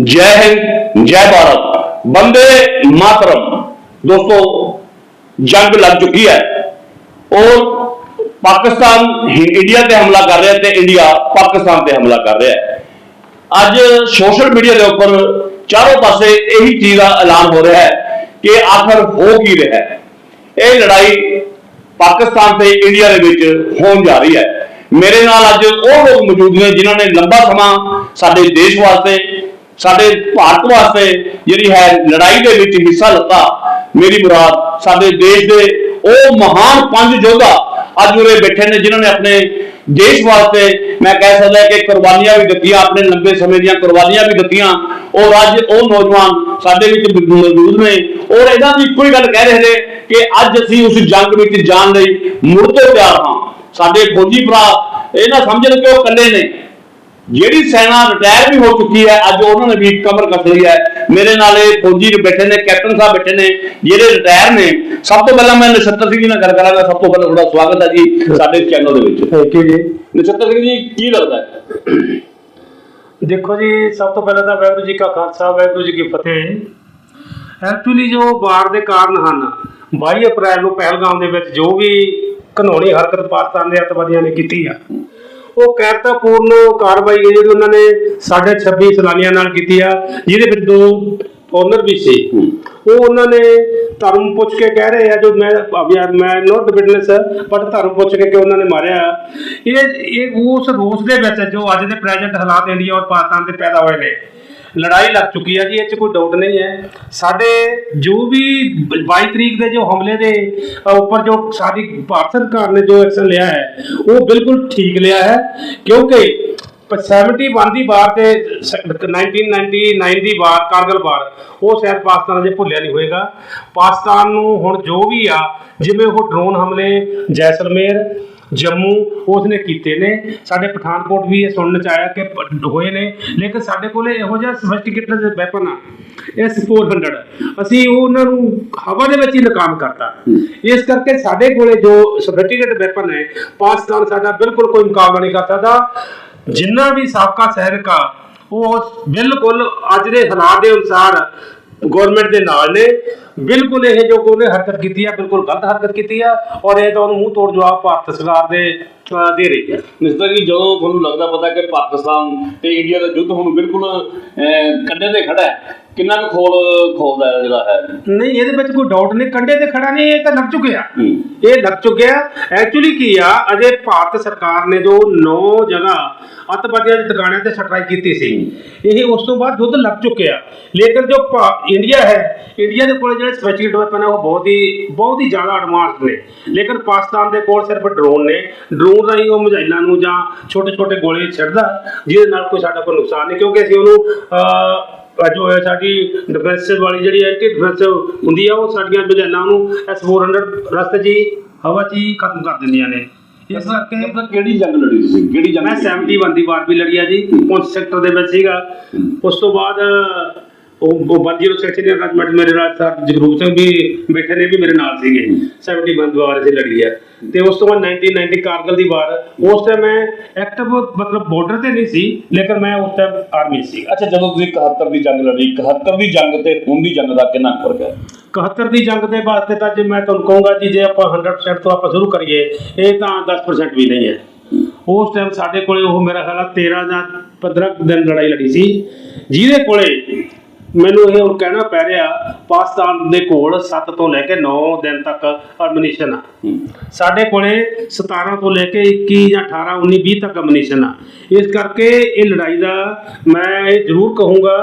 ਜੈ ਹਿੰਦ, ਜੈ ਭਾਰਤ। ਬੰਦੇ ਮਾਤਰਮ। ਦੋਸਤੋ, ਜੰਗ ਲੱਗ ਚੁੱਕੀ ਹੈ। ਔਰ ਪਾਕਿਸਤਾਨ, ਇੰਡੀਆ ਤੇ ਹਮਲਾ ਕਰ ਰਿਹਾ ਤੇ ਇੰਡੀਆ ਪਾਕਿਸਤਾਨ ਤੇ ਹਮਲਾ ਕਰ ਰਿਹਾ ਹੈ। ਅੱਜ ਸੋਸ਼ਲ ਮੀਡੀਆ ਦੇ ਉੱਪਰ ਚਾਰੋਂ ਪਾਸੇ ਇਹੀ ਚੀਜ਼ ਦਾ ਐਲਾਨ ਹੋ ਰਿਹਾ ਹੈ ਕਿ ਆਖਰ ਹੋ ਕੀ ਰਿਹਾ ਹੈ। ਇਹ ਲੜਾਈ ਪਾਕਿਸਤਾਨ ਤੇ ਇੰਡੀਆ ਦੇ ਵਿੱਚ ਹੋਣ ਜਾ ਰਹੀ ਹੈ। ਮੇਰੇ ਨਾਲ ਅੱਜ ਉਹ ਲੋਕ ਮੌਜੂਦ ਨੇ ਜਿਨ੍ਹਾਂ ਨੇ ਲੰਬਾ ਸਮਾਂ ਸਾਡੇ ਦੇਸ਼ ਵਾਸਤੇ ਸਾਡੇ ਭਾਰਤ ਵਾਸਤੇ ਜਿਹੜੀ ਹੈ ਲੜਾਈ ਦੇ ਵਿੱਚ ਹਿੱਸਾ ਲਿੱਤਾ ਮੇਰੀ ਮੁਰਾਦ, ਸਾਡੇ ਦੇਸ਼ ਦੇ ਉਹ ਮਹਾਨ ਪੰਜ ਯੋਧਾ ਅੱਜ ਉਰੇ ਬੈਠੇ ਨੇ, ਜਿਨ੍ਹਾਂ ਨੇ ਆਪਣੇ ਦੇਸ਼ ਵਾਸਤੇ ਮੈਂ ਕਹਿ ਸਕਦਾ ਕਿ ਕੁਰਬਾਨੀਆਂ ਵੀ ਦਿੱਤੀਆਂ, ਆਪਣੇ ਲੰਬੇ ਸਮੇਂ ਦੀਆਂ ਕੁਰਬਾਨੀਆਂ ਵੀ ਦਿੱਤੀਆਂ। ਔਰ ਅੱਜ ਉਹ ਨੌਜਵਾਨ ਸਾਡੇ ਵਿੱਚ ਮੌਜੂਦ ਨੇ। ਔਰ ਇਹਨਾਂ ਦੀ ਇੱਕੋ ਹੀ ਗੱਲ ਕਹਿ ਰਹੇ ਨੇ ਕਿ ਅੱਜ ਅਸੀਂ ਉਸ ਜੰਗ ਵਿੱਚ ਜਾਣ ਲਈ ਮੁੜ ਤੋਂ ਤਿਆਰ ਹਾਂ। ਸਾਡੇ ਫੌਜੀ ਭਰਾ, ਇਹ ਨਾ ਸਮਝਣ ਕਿ ਉਹ ਇਕੱਲੇ ਨੇ। ਜਿਹੜੀ ਸੈਨਾ ਰਿਟਾਇਰ ਵੀ ਹੋ ਚੁੱਕੀ ਹੈ ਅੱਜ ਉਹਨਾਂ ਨੇ ਵੀ ਕਮਰ ਕੱਸ ਲਈ ਹੈ। ਮੇਰੇ ਨਾਲ ਇਹ ਫੌਜੀ ਬੈਠੇ ਨੇ ਕੈਪਟਨ ਸਾਹਿਬ ਬੈਠੇ ਨੇ ਜਿਹੜੇ ਰਿਟਾਇਰ ਨੇ ਸਭ ਤੋਂ ਪਹਿਲਾਂ ਮੈਂ ਨਛੱਤਰ ਸਿੰਘ ਜੀ ਨਾਲ ਗੱਲ ਕਰਾਂਗਾ ਸਭ ਤੋਂ ਪਹਿਲਾਂ ਤੁਹਾਡਾ ਸਵਾਗਤ ਹੈ ਜੀ ਸਾਡੇ ਚੈਨਲ ਦੇ ਵਿੱਚ। ਥੈਂਕ ਯੂ ਜੀ। ਨਛੱਤਰ ਸਿੰਘ ਜੀ ਕੀ ਲੱਗਦਾ ਹੈ? ਦੇਖੋ ਜੀ ਸਭ ਤੋਂ ਪਹਿਲਾਂ ਤਾਂ ਵਾਹਿਗੁਰੂ ਜੀ ਕਾ ਖਾਲਸਾ ਵਾਹਿਗੁਰੂ ਜੀ ਕੀ ਫਤਿਹ। ਐਕਚੁਅਲੀ ਜੋ ਵਾਰ ਦੇ ਕਾਰਨ ਹਨ 22 ਅਪ੍ਰੈਲ ਨੂੰ ਪਹਿਲਗਾਮ ਦੇ ਵਿੱਚ ਜੋ ਵੀ ਘਨੌਣੀ ਹਰਕਤ ਪਾਕਿਸਤਾਨ ਦੇ ਅੱਤਵਾਦੀਆਂ ਨੇ ਕੀਤੀ ਆ ਉਹ ਕਾਇਰਤਾਪੂਰਨ ਕਾਰਵਾਈ ਹੈ ਜਿਹੜੀ ਉਹਨਾਂ ਨੇ ਸਾਡੇ 26 ਸੈਲਾਨੀਆਂ ਨਾਲ ਕੀਤੀ ਆ ਜਿਹਦੇ ਵਿੱਚ ਦੋ ਓਨਰ ਵੀ ਸੀ। ਉਹ ਉਹਨਾਂ ਨੇ ਧਰਮ ਪੁੱਛ ਕੇ ਕਹਿ ਰਹੇ ਆ ਜੋ ਮੈਂ ਮੈਂ ਨੋਟ ਵਿਟਨੈਸ ਬਟ ਧਰਮ ਪੁੱਛ ਕੇ ਕਿ ਉਹਨਾਂ ਨੇ ਮਾਰਿਆ? ਇਹ ਇਹ ਉਸ ਰੂਸ ਦੇ ਵਿੱਚ ਜੋ ਅੱਜ ਦੇ ਪ੍ਰੈਜ਼ੈਂਟ ਹਾਲਾਤ ਇੰਡੀਆ ਔਰ ਪਾਕਿਸਤਾਨ ਦੇ ਪੈਦਾ ਹੋਏ ਨੇ। ਲੜਾਈ ਲੱਗ ਚੁੱਕੀ ਆ ਜੀ, ਇਹ 'ਚ ਕੋਈ ਡਾਊਟ ਨਹੀਂ ਹੈ। ਸਾਡੇ ਜੋ ਵੀ 22 ਤਰੀਕ ਦੇ ਜੋ ਹਮਲੇ ਦੇ ਉੱਪਰ ਜੋ ਸਾਡੀ ਭਾਰਤ ਸਰਕਾਰ ਨੇ ਜੋ ਐਕਸ਼ਨ ਲਿਆ ਹੈ, ਉਹ ਬਿਲਕੁਲ ਠੀਕ ਲਿਆ ਹੈ, ਕਿਉਂਕਿ 71 ਦੀ ਵਾਰ ਤੇ 1999 ਦੀ ਵਾਰ, ਕਾਰਗਲ ਵਾਰ, ਉਹ ਸ਼ਾਇਦ ਪਾਕਿਸਤਾਨ ਅਜੇ ਭੁੱਲਿਆ ਨਹੀਂ ਹੋਏਗਾ। ਪਾਕਿਸਤਾਨ ਨੂੰ ਹੁਣ ਜੋ ਵੀ ਆ, ਜਿਵੇਂ ਉਹ ਡਰੋਨ ਹਮਲੇ, ਜੈਸਲਮੇਰ ਜੰਮੂ ਉਸਨੇ ਕੀਤੇ ਨੇ। ਸਾਡੇ ਪਠਾਨਕੋਟ ਵੀ ਇਹ ਸੁਣਨ ਚ ਆਇਆ ਕਿ ਹੋਏ ਨੇ। ਲੇਕਿਨ ਸਾਡੇ ਕੋਲੇ ਇਹੋ ਜਿਹਾ ਸਫਿਸਟੀਕੇਟਡ ਵੈਪਨ ਆ। ਐਸ 400 ਅਸੀਂ ਉਹਨਾਂ ਨੂੰ ਹਵਾ ਦੇ ਵਿੱਚ ਹੀ ਨਾਕਾਮ ਕਰਤਾ। ਇਸ ਕਰਕੇ ਸਾਡੇ ਕੋਲੇ ਜੋ ਸਫਿਸਟੀਕੇਟਡ ਵੈਪਨ ਹੈ ਪਾਕਿਸਤਾਨ ਸਾਡਾ ਬਿਲਕੁਲ ਕੋਈ ਮੁਕਾਬਲਾ ਨਹੀਂ ਕਰ ਸਕਦਾ। ਜਿੰਨਾ ਵੀ ਸਾਬਕਾ ਸੈਨਿਕ ਆ, ਉਹ ਬਿਲਕੁਲ ਅੱਜ ਦੇ ਹਾਲਾਤ ਦੇ ਅਨੁਸਾਰ ਗਵਰਨਮੈਂਟ ਦੇ ਨਾਲ ਨੇ। ਬਿਲਕੁਲ ਇਹ ਜੋ ਉਹਨੇ ਹਰਕਤ ਕੀਤੀ ਆ ਬਿਲਕੁਲ ਗਲਤ ਹਰਕਤ ਕੀਤੀ ਆ ਔਰ ਇਹ ਤਾਂ ਉਹਨੂੰ ਮੂੰਹ ਤੋੜ ਜਵਾਬ ਭਾਰਤ ਸਰਕਾਰ ਦੇ ਦੇ ਰਹੀ ਹੈ। ਮਿਸਟਰ ਜੀ ਜਦੋਂ ਤੁਹਾਨੂੰ ਲੱਗਦਾ ਪਤਾ ਕਿ ਪਾਕਿਸਤਾਨ ਤੇ ਇੰਡੀਆ ਦਾ ਯੁੱਧ ਹੁਣ ਬਿਲਕੁਲ ਅਹ, ਕੰਢੇ ਤੇ ਖੜਾ ਹੈ ਕਿੰਨਾ ਕੁ ਖੋਲ ਖੋਲਦਾ ਹੈ ਜਿਹੜਾ ਹੈ? ਨਹੀਂ ਇਹਦੇ ਵਿੱਚ ਕੋਈ ਡਾਊਟ ਨਹੀਂ। ਕੰਡੇ ਤੇ ਖੜਾ ਨਹੀਂ ਇਹ ਤਾਂ ਲੱਗ ਚੁੱਕਿਆ। ਇਹ ਲੱਗ ਚੁੱਕਿਆ। ਐਕਚੁਅਲੀ ਕੀ ਆ ਅਜੇ ਭਾਰਤ ਸਰਕਾਰ ਨੇ ਜੋ 9 ਜਗ੍ਹਾ ਅੱਤਵਾਦੀਆਂ ਦੇ ਟਿਕਾਣਿਆਂ ਤੇ ਸਟ੍ਰਾਈਕ ਕੀਤੀ ਸੀ ਇਹ ਉਸ ਤੋਂ ਬਾਅਦ ਯੁੱਧ ਲੱਗ ਚੁੱਕਿਆ। ਲੇਕਿਨ ਜੋ ਇੰਡੀਆ ਹੈ ਇੰਡੀਆ ਦੇ ਕੋਲ ਜਿਹੜੇ ਸਪੈਸ਼ਲ ਵੈਪਨ ਹੈ ਉਹ ਬਹੁਤ ਹੀ ਬਹੁਤ ਹੀ ਜ਼ਿਆਦਾ ਐਡਵਾਂਸਡ ਨੇ। ਲੇਕਿਨ ਪਾਕਿਸਤਾਨ ਦੇ ਕੋਲ ਸਿਰਫ ਡਰੋਨ ਨੇ। ਡਰੋਨ ਰਾਹੀਂ ਉਹ ਮਿਜ਼ਾਈਲਾਂ ਨੂੰ ਜਾਂ ਛੋਟੇ ਛੋਟੇ ਗੋਲੇ ਛੱਡਦਾ ਜਿਹਦੇ ਨਾਲ ਕੋਈ ਸਾਡਾ ਕੋਈ ਨੁਕਸਾਨ ਨਹੀਂ ਕਿਉਂਕਿ ਅਸੀਂ ਉਹਨੂੰ ਅਹ, ਜੋ ਹੈ ਸਾਡੀ ਡਿਫੈਂਸਿਵ ਵਾਲੀ ਜਿਹੜੀ ਐਂਟੀ ਡਿਫੈਂਸਿਵ ਹੁੰਦੀ ਆ ਉਹ ਸਾਡੀਆਂ ਮਿਜ਼ਾਈਲਾਂ ਨੂੰ S400 ਰਸਤੇ 'ਚ ਹੀ ਹਵਾ 'ਚ ਹੀ ਖਤਮ ਕਰ ਦਿੰਦੀਆਂ ਨੇ। ਇਸ ਕਰਕੇ ਮਤਲਬ ਕਿਹੜੀ ਜੰਗ ਲੜੀ ਤੁਸੀਂ? ਕਿਹੜੀ ਜੰਗ ਮੈਂ 71 ਦੀ ਵਾਰ ਵੀ ਲੜੀ ਆ ਜੀ ਪੁੰਛ ਸੈਕਟਰ ਦੇ ਵਿੱਚ ਸੀਗਾ। ਉਸ ਤੋਂ ਬਾਅਦ ਉਹ ਉਹ 10 ਸੈਕਸ਼ਨ ਦੇ ਰਾਜਮਟ ਮੇਰੇ ਨਾਲ ਸਰ ਜਗਰੂਪ ਸਿੰਘ ਵੀ ਬੈਠੇ ਨੇ ਵੀ ਮੇਰੇ ਨਾਲ ਸੀਗੇ। 71 ਦੀ ਵਾਰ ਅਸੀਂ ਲੜੀ ਆ ਤੇ ਉਸ ਤੋਂ ਬਾਅਦ 1990 ਕਾਰਗਲ ਦੀ ਵਾਰ। ਉਸ ਟਾਈਮ ਮੈਂ ਐਕਟਿਵ ਮਤਲਬ ਬਾਰਡਰ ਤੇ ਨਹੀਂ ਸੀ ਲੇਕਿਨ ਮੈਂ ਉਸ ਟਾਈਮ ਆਰਮੀ ਸੀ ਅੱਛਾ ਜਦੋਂ ਤੁਸੀਂ 71 ਦੀ ਜੰਗ ਲੜੀ 71 ਦੀ ਜੰਗ ਤੇ ਹੁਣ ਦੀ ਜੰਗ ਦਾ ਕਿੰਨਾ ਫ਼ਰਕ ਹੈ? 71 ਦੀ ਜੰਗ ਦੇ ਵਾਸਤੇ ਤਾਂ ਜੇ ਮੈਂ ਤੁਹਾਨੂੰ ਕਹੂੰਗਾ ਜੀ ਜੇ ਆਪਾਂ 100% ਤੋਂ ਆਪਾਂ ਸ਼ੁਰੂ ਕਰੀਏ ਇਹ ਤਾਂ 10% ਵੀ ਨਹੀਂ ਹੈ। ਉਸ ਟਾਈਮ ਸਾਡੇ ਕੋਲੇ ਉਹ ਮੇਰਾ ਖਿਆਲ ਆ 13 ਜਾਂ 15 ਕੁ ਦਿਨ ਲੜਾਈ ਲੜੀ ਸੀ। ਜਿਹਦੇ ਕੋਲੇ ਮੈਨੂੰ ਇਹ ਹੁਣ ਕਹਿਣਾ ਪੈ ਰਿਹਾ ਪਾਕਿਸਤਾਨ ਦੇ ਕੋਲ 7 ਤੋਂ ਲੈ ਕੇ 9 ਦਿਨ ਤੱਕ ਅਮਨੀਸ਼ਨ ਆ। ਸਾਡੇ ਕੋਲੇ 17 ਤੋਂ ਲੈ ਕੇ 21 ਜਾਂ 18 19 20 ਤੱਕ ਅਮਨੀਸ਼ਨ ਆ। ਇਸ ਕਰਕੇ ਇਹ ਲੜਾਈ ਦਾ ਮੈਂ ਇਹ ਜ਼ਰੂਰ ਕਹੂੰਗਾ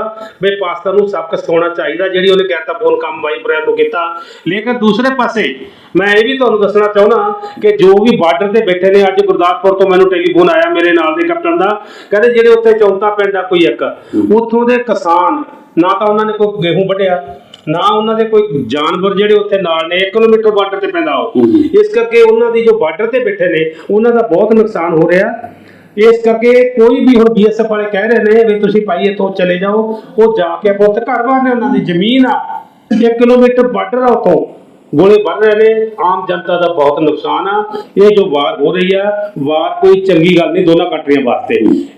ਵੀ ਪਾਕਿਸਤਾਨ ਨੂੰ ਸਬਕ ਸਿਖਾਉਣਾ ਚਾਹੀਦਾ ਜਿਹੜੀ ਉਹਨੇ ਕਹਿਤਾ ਫੋਨ ਕੰਮ ਬਾਈ ਅਪ੍ਰੈਲ ਨੂੰ ਕੀਤਾ। ਲੇਕਿਨ ਦੂਸਰੇ ਪਾਸੇ ਮੈਂ ਇਹ ਵੀ ਤੁਹਾਨੂੰ ਦੱਸਣਾ ਚਾਹੁੰਦਾ ਕਿ ਜੋ ਵੀ ਬਾਰਡਰ ਤੇ ਬੈਠੇ ਨੇ ਅੱਜ ਗੁਰਦਾਸਪੁਰ ਤੋਂ ਮੈਨੂੰ ਟੈਲੀਫੋਨ ਆਇਆ ਮੇਰੇ ਨਾਲ ਦੇ ਕੈਪਟਨ ਦਾ। ਕਹਿੰਦੇ ਜਿਹੜੇ ਉੱਥੇ ਚੌਂਤਾ ਪਿੰਡ ਆ ਕੋਈ ਇੱਕ ਉੱਥੋਂ ਦੇ ਕਿਸਾਨ ਨਾ ਤਾਂ ਉਹਨਾਂ ਨੇ ਕੋਈ ਗੇਹੂੰ ਵੱਢਿਆ ਨਾ ਉਹਨਾਂ ਦੇ ਕੋਈ ਜਾਨਵਰ ਜਿਹੜੇ ਉੱਥੇ ਨਾਲ ਨੇ 1 ਕਿਲੋਮੀਟਰ ਬਾਰਡਰ ਤੇ ਪੈਂਦਾ ਉਹ। ਇਸ ਕਰਕੇ ਉਹਨਾਂ ਦੀ ਜੋ ਬਾਰਡਰ ਤੇ ਬੈਠੇ ਨੇ ਉਹਨਾਂ ਦਾ ਬਹੁਤ ਨੁਕਸਾਨ ਹੋ ਰਿਹਾ। ਇਸ ਕਰਕੇ ਕੋਈ ਵੀ ਹੁਣ ਬੀਐਸਐਫ ਵਾਲੇ ਕਹਿ ਰਹੇ ਨੇ ਵੀ ਤੁਸੀਂ ਭਾਈ ਇੱਥੋਂ ਚਲੇ ਜਾਓ ਉਹ ਜਾ ਕੇ ਪੁੱਤ ਘਰ ਬਾਹਰ ਨੇ ਉਹਨਾਂ ਦੀ ਜ਼ਮੀਨ ਆ। 1 ਕਿਲੋਮੀਟਰ ਬਾਰਡਰ ਆ ਉੱਥੋਂ। ਗੋਲੇ ਵੱਧ ਰਹੇ ਨੇ। ਆਮ ਜਨਤਾ ਦਾ ਬਹੁਤ ਨੁਕਸਾਨ ਆ। ਇਹ ਜੋ ਵਾਰ ਹੋ ਰਹੀ ਆ, ਵਾਰ ਕੋਈ ਚੰਗੀ ਗੱਲ ਨਹੀਂ, ਦੋਨਾਂ ਕੰਟਰੀਆਂ ਵਾਸਤੇ।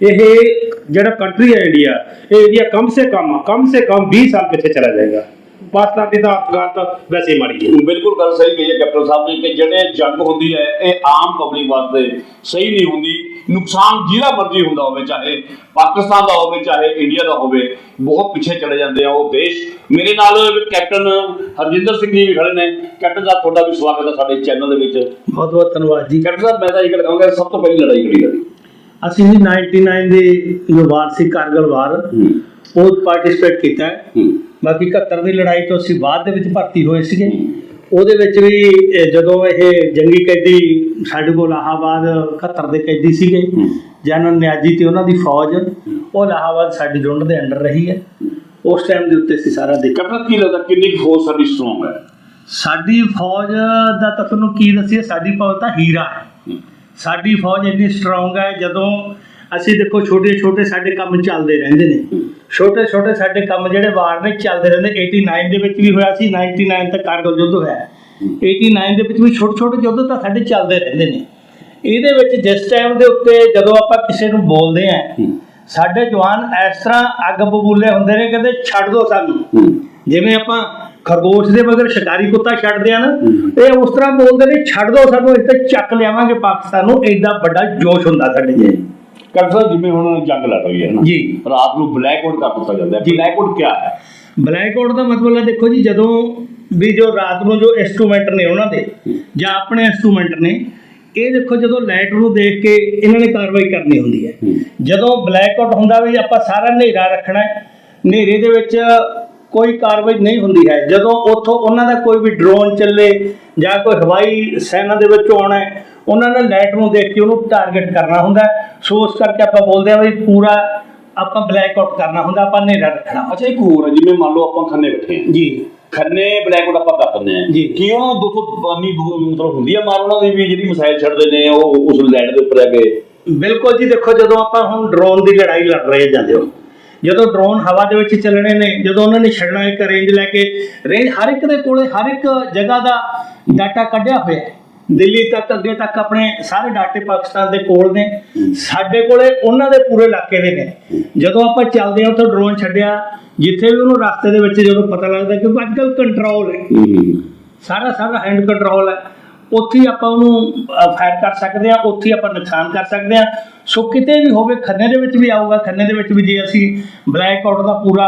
ਇਹ ਜਿਹੜਾ ਕੰਟਰੀ ਹੈ ਇੰਡੀਆ ਇਹ ਇੰਡੀਆ ਕਮ ਸੇ ਕਮ ਕਮ ਸੇ ਕਮ 20 ਸਾਲ ਪਿੱਛੇ ਚਲਾ ਜਾਏਗਾ। ਪਾਕਿਸਤਾਨ ਦੀ ਤਾਂ ਅਫਗਾਨ ਤਾਂ ਵੈਸੇ ਹੀ ਮਾੜੀ ਹੈ। ਬਿਲਕੁਲ ਗੱਲ ਸਹੀ ਕਹੀ ਹੈ ਕੈਪਟਨ ਸਾਹਿਬ ਨੇ ਕਿ ਜਿਹੜੇ ਜੰਗ ਹੁੰਦੀ ਹੈ ਇਹ ਆਮ ਪਬਲਿਕ ਵਾਸਤੇ ਸਹੀ ਨਹੀਂ ਹੁੰਦੀ। ਨੁਕਸਾਨ ਜਿਹਦਾ ਮਰਜ਼ੀ ਹੁੰਦਾ ਹੋਵੇ ਚਾਹੇ ਪਾਕਿਸਤਾਨ ਦਾ ਹੋਵੇ ਚਾਹੇ ਇੰਡੀਆ ਦਾ ਹੋਵੇ ਬਹੁਤ ਪਿੱਛੇ ਚਲੇ ਜਾਂਦੇ ਆ ਉਹ ਦੇਸ਼। ਮੇਰੇ ਨਾਲ ਕੈਪਟਨ ਹਰਜਿੰਦਰ ਸਿੰਘ ਜੀ ਵੀ ਖੜੇ ਨੇ। ਕੈਪਟਨ ਸਾਹਿਬ ਤੁਹਾਡਾ ਵੀ ਸਵਾਗਤ ਹੈ ਸਾਡੇ ਚੈਨਲ ਦੇ ਵਿੱਚ। ਬਹੁਤ ਬਹੁਤ ਧੰਨਵਾਦ ਜੀ। ਕੈਪਟਨ ਸਾਹਿਬ ਮੈਂ ਤਾਂ ਇਹ ਗੱਲ ਕਹਾਂਗਾ ਸਭ ਤੋਂ ਪਹਿਲੀ ਲੜਾਈ ਕਿਹੜੀ ਲੜੀ? ਅਸੀਂ ਜੀ 99 ਦੇ ਜੋ ਵਾਰ ਸੀ ਕਾਰਗਲ ਵਾਰ ਉਹ ਪਾਰਟਿਸਿਪੇਟ ਕੀਤਾ ਹੂੰ। ਬਾਕੀ 71 ਦੀ ਲੜਾਈ ਤੋਂ ਅਸੀਂ ਬਾਅਦ ਦੇ ਵਿੱਚ ਭਰਤੀ ਹੋਏ ਸੀਗੇ। ਉਹਦੇ ਵਿੱਚ ਵੀ ਜਦੋਂ ਇਹ ਜੰਗੀ ਕੈਦੀ ਸਾਡੇ ਕੋਲ ਇਲਾਹਾਬਾਦ 71 ਦੇ ਕੈਦੀ ਸੀਗੇ ਜਨਰਲ ਨਿਆਜੀ ਤੇ ਉਹਨਾਂ ਦੀ ਫੌਜ। ਉਹ ਇਲਾਹਾਬਾਦ ਸਾਡੀ ਯੂਨਿਟ ਦੇ ਅੰਡਰ ਰਹੀ ਹੈ। ਉਸ ਟਾਈਮ ਦੇ ਉੱਤੇ ਅਸੀਂ ਸਾਰਾ ਦੇਖਿਆ ਕੈਪਟਨ ਕੀ ਲੱਗਦਾ ਕਿੰਨੀ ਫੋਰਸ ਸਾਡੀ ਸਟਰੋਂਗ ਹੈ? ਸਾਡੀ ਫੌਜ ਦਾ ਤਾਂ ਤੁਹਾਨੂੰ ਕੀ ਦੱਸੀਏ ਸਾਡੀ ਫੌਜ ਤਾਂ ਹੀਰਾ ਹੈ। ਸਾਡੀ ਫੌਜ ਇੰਨੀ ਸਟਰੋਂਗ ਹੈ ਜਦੋਂ ਅਸੀਂ ਦੇਖੋ ਛੋਟੇ ਛੋਟੇ ਸਾਡੇ ਕੰਮ ਚੱਲਦੇ ਰਹਿੰਦੇ ਨੇ। ਛੋਟੇ ਛੋਟੇ ਸਾਡੇ ਕੰਮ ਜਿਹੜੇ ਵਾਰ ਨੇ ਚੱਲਦੇ ਰਹਿੰਦੇ। 89 ਦੇ ਵਿੱਚ ਵੀ ਹੋਇਆ ਸੀ 99 ਤੱਕ ਕਾਰਗਲ ਯੁੱਧ ਹੋਇਆ। 89 ਦੇ ਵਿੱਚ ਵੀ ਛੋਟੇ ਛੋਟੇ ਯੁੱਧ ਤਾਂ ਸਾਡੇ ਚੱਲਦੇ ਰਹਿੰਦੇ ਨੇ। ਇਹਦੇ ਵਿੱਚ ਜਿਸ ਟਾਈਮ ਦੇ ਉੱਤੇ ਜਦੋਂ ਆਪਾਂ ਕਿਸੇ ਨੂੰ ਬੋਲਦੇ ਆਂ ਸਾਡੇ ਜਵਾਨ ਇਸ ਤਰ੍ਹਾਂ ਅੱਗ ਬਬੂਲੇ ਹੁੰਦੇ ਨੇ ਕਹਿੰਦੇ ਛੱਡ ਦੋ ਸਾਨੂੰ। ਜਿਵੇਂ ਆਪਾਂ ਖਰਗੋਸ਼ ਦੇ ਮਗਰ ਸ਼ਿਕਾਰੀ ਕੁੱਤਾ ਛੱਡਦੇ ਆ ਨਾ ਇਹ ਉਸ ਤਰ੍ਹਾਂ ਬੋਲਦੇ ਨੇ ਛੱਡ ਦੋ ਸਾਨੂੰ ਇਸ ਤੇ ਚੱਕ ਲਿਆਵਾਂਗੇ ਪਾਕਿਸਤਾਨ ਨੂੰ। ਐਡਾ ਵੱਡਾ ਜੋਸ਼ ਹੁੰਦਾ ਸਾਡੇ 'ਚ ਸਾਹਿਬ ਜਿਵੇਂ ਹੁਣ ਜੰਗ ਲੜ ਰਹੀ ਹੈ ਨਾ ਜੀ। ਰਾਤ ਨੂੰ ਬਲੈਕ ਆਊਟ ਕਰ ਦਿੱਤਾ ਜਾਂਦਾ ਹੈ। ਬਲੈਕ ਆਊਟ ਕੀ ਹੈ? ਬਲੈਕ ਆਊਟ ਦਾ ਮਤਲਬ ਹੈ ਦੇਖੋ ਜੀ ਜਦੋਂ ਵੀ ਜੋ ਰਾਤ ਨੂੰ ਜੋ ਇਨਸਟਰੂਮੈਂਟ ਨੇ ਉਹਨਾਂ ਦੇ ਜਾਂ ਆਪਣੇ ਇਨਸਟਰੂਮੈਂਟ ਨੇ ਇਹ ਦੇਖੋ ਜਦੋਂ ਲਾਈਟ ਨੂੰ ਦੇਖ ਕੇ ਇਹਨਾਂ ਨੇ ਕਾਰਵਾਈ ਕਰਨੀ ਹੁੰਦੀ ਹੈ। ਜਦੋਂ ਬਲੈਕ ਆਊਟ ਹੁੰਦਾ ਵੀ ਆਪਾਂ ਸਾਰਾ ਹਨੇਰਾ ਰੱਖਣਾ ਹੈ ਹਨੇਰੇ ਦੇ ਵਿੱਚ ਕੋਈ ਕਾਰਵਾਈ ਨਹੀਂ ਹੁੰਦੀ ਹੈ। ਜਦੋਂ ਉੱਥੋਂ ਉਹਨਾਂ ਦਾ ਕੋਈ ਵੀ ਡਰੋਨ ਚੱਲੇ ਜਾਂ ਕੋਈ ਹਵਾਈ ਸੈਨਾ ਦੇ ਵਿੱਚ ਆਉਣਾ ਹੈ ਉਹਨਾਂ ਨੇ ਲਾਈਟ ਨੂੰ ਦੇਖ ਕੇ ਉਹਨੂੰ ਟਾਰਗੇਟ ਕਰਨਾ ਹੁੰਦਾ। ਸੋ ਉਸ ਕਰਕੇ ਆਪਾਂ ਬੋਲਦੇ ਆ ਵੀ ਪੂਰਾ ਆਪਾਂ ਬਲੈਕ ਆਊਟ ਕਰਨਾ ਹੁੰਦਾ ਆਪਾਂ ਹਨੇਰਾ ਰੱਖਣਾ। ਅੱਛਾ ਇੱਕ ਹੋਰ ਹੈ ਜਿਵੇਂ ਮੰਨ ਲਓ ਆਪਾਂ ਖੰਨੇ ਬੈਠੇ ਹਾਂ। ਜੀ। ਖੰਨੇ ਬਲੈਕ ਆਊਟ ਆਪਾਂ ਕਰ ਦਿੰਦੇ ਜੀ। ਕੀ ਉਹਨਾਂ ਨੂੰ 200 ਨਹੀਂ ਮਤਲਬ ਹੁੰਦੀ ਆ ਮਾਰ ਉਹਨਾਂ ਦੀ ਵੀ ਜਿਹੜੀ ਮਿਸਾਈਲ ਛੱਡਦੇ ਨੇ ਉਹ ਉਸ ਲੈਂਡ ਦੇ ਉੱਪਰ ਆ ਕੇ? ਬਿਲਕੁਲ ਜੀ ਦੇਖੋ ਜਦੋਂ ਆਪਾਂ ਹੁਣ ਡਰੋਨ ਦੀ ਲੜਾਈ ਲੜ ਰਹੇ ਜਾਂਦੇ ਹੋ ਜਦੋਂ ਡਰੋਨ ਹਵਾ ਦੇ ਵਿੱਚ ਚੱਲਣੇ ਨੇ ਜਦੋਂ ਉਹਨਾਂ ਨੇ ਛੱਡਣਾ ਇੱਕ ਰੇਂਜ ਲੈ ਕੇ ਰੇਂਜ ਹਰ ਇੱਕ ਦੇ ਕੋਲੇ ਹਰ ਇੱਕ ਜਗ੍ਹਾ ਦਾ ਡਾਟਾ ਕੱਢਿਆ ਹੋਇਆ ਹੈ। ਦਿੱਲੀ ਤੱਕ ਅੱਗੇ ਤੱਕ ਆਪਣੇ ਸਾਰੇ ਡਾਟੇ ਪਾਕਿਸਤਾਨ ਦੇ ਕੋਲ ਨੇ। ਸਾਡੇ ਕੋਲੇ ਉਹਨਾਂ ਦੇ ਪੂਰੇ ਇਲਾਕੇ ਦੇ ਨੇ। ਜਦੋਂ ਆਪਾਂ ਚੱਲਦੇ ਹਾਂ ਉੱਥੇ ਡਰੋਨ ਛੱਡਿਆ ਜਿੱਥੇ ਵੀ ਉਹਨੂੰ ਰਸਤੇ ਦੇ ਵਿੱਚ ਜਦੋਂ ਪਤਾ ਲੱਗਦਾ ਕਿਉਂਕਿ ਅੱਜ ਕੱਲ੍ਹ ਕੰਟਰੋਲ ਹੈ। ਸਾਰਾ ਸਾਰਾ ਹੈਂਡ ਕੰਟਰੋਲ ਹੈ। ਉੱਥੇ ਆਪਾਂ ਉਹਨੂੰ ਫਾਇਰ ਕਰ ਸਕਦੇ ਆ ਉੱਥੇ ਆਪਾਂ ਨੁਕਸਾਨ ਕਰ ਸਕਦੇ ਆ ਸੋ ਕਿਤੇ ਵੀ ਹੋਵੇ ਖੰਨੇ ਦੇ ਵਿੱਚ ਵੀ ਆਊਗਾ ਖੰਨੇ ਦੇ ਵਿੱਚ ਵੀ ਜੇ ਅਸੀਂ ਬਲੈਕ ਆਊਟ ਦਾ ਪੂਰਾ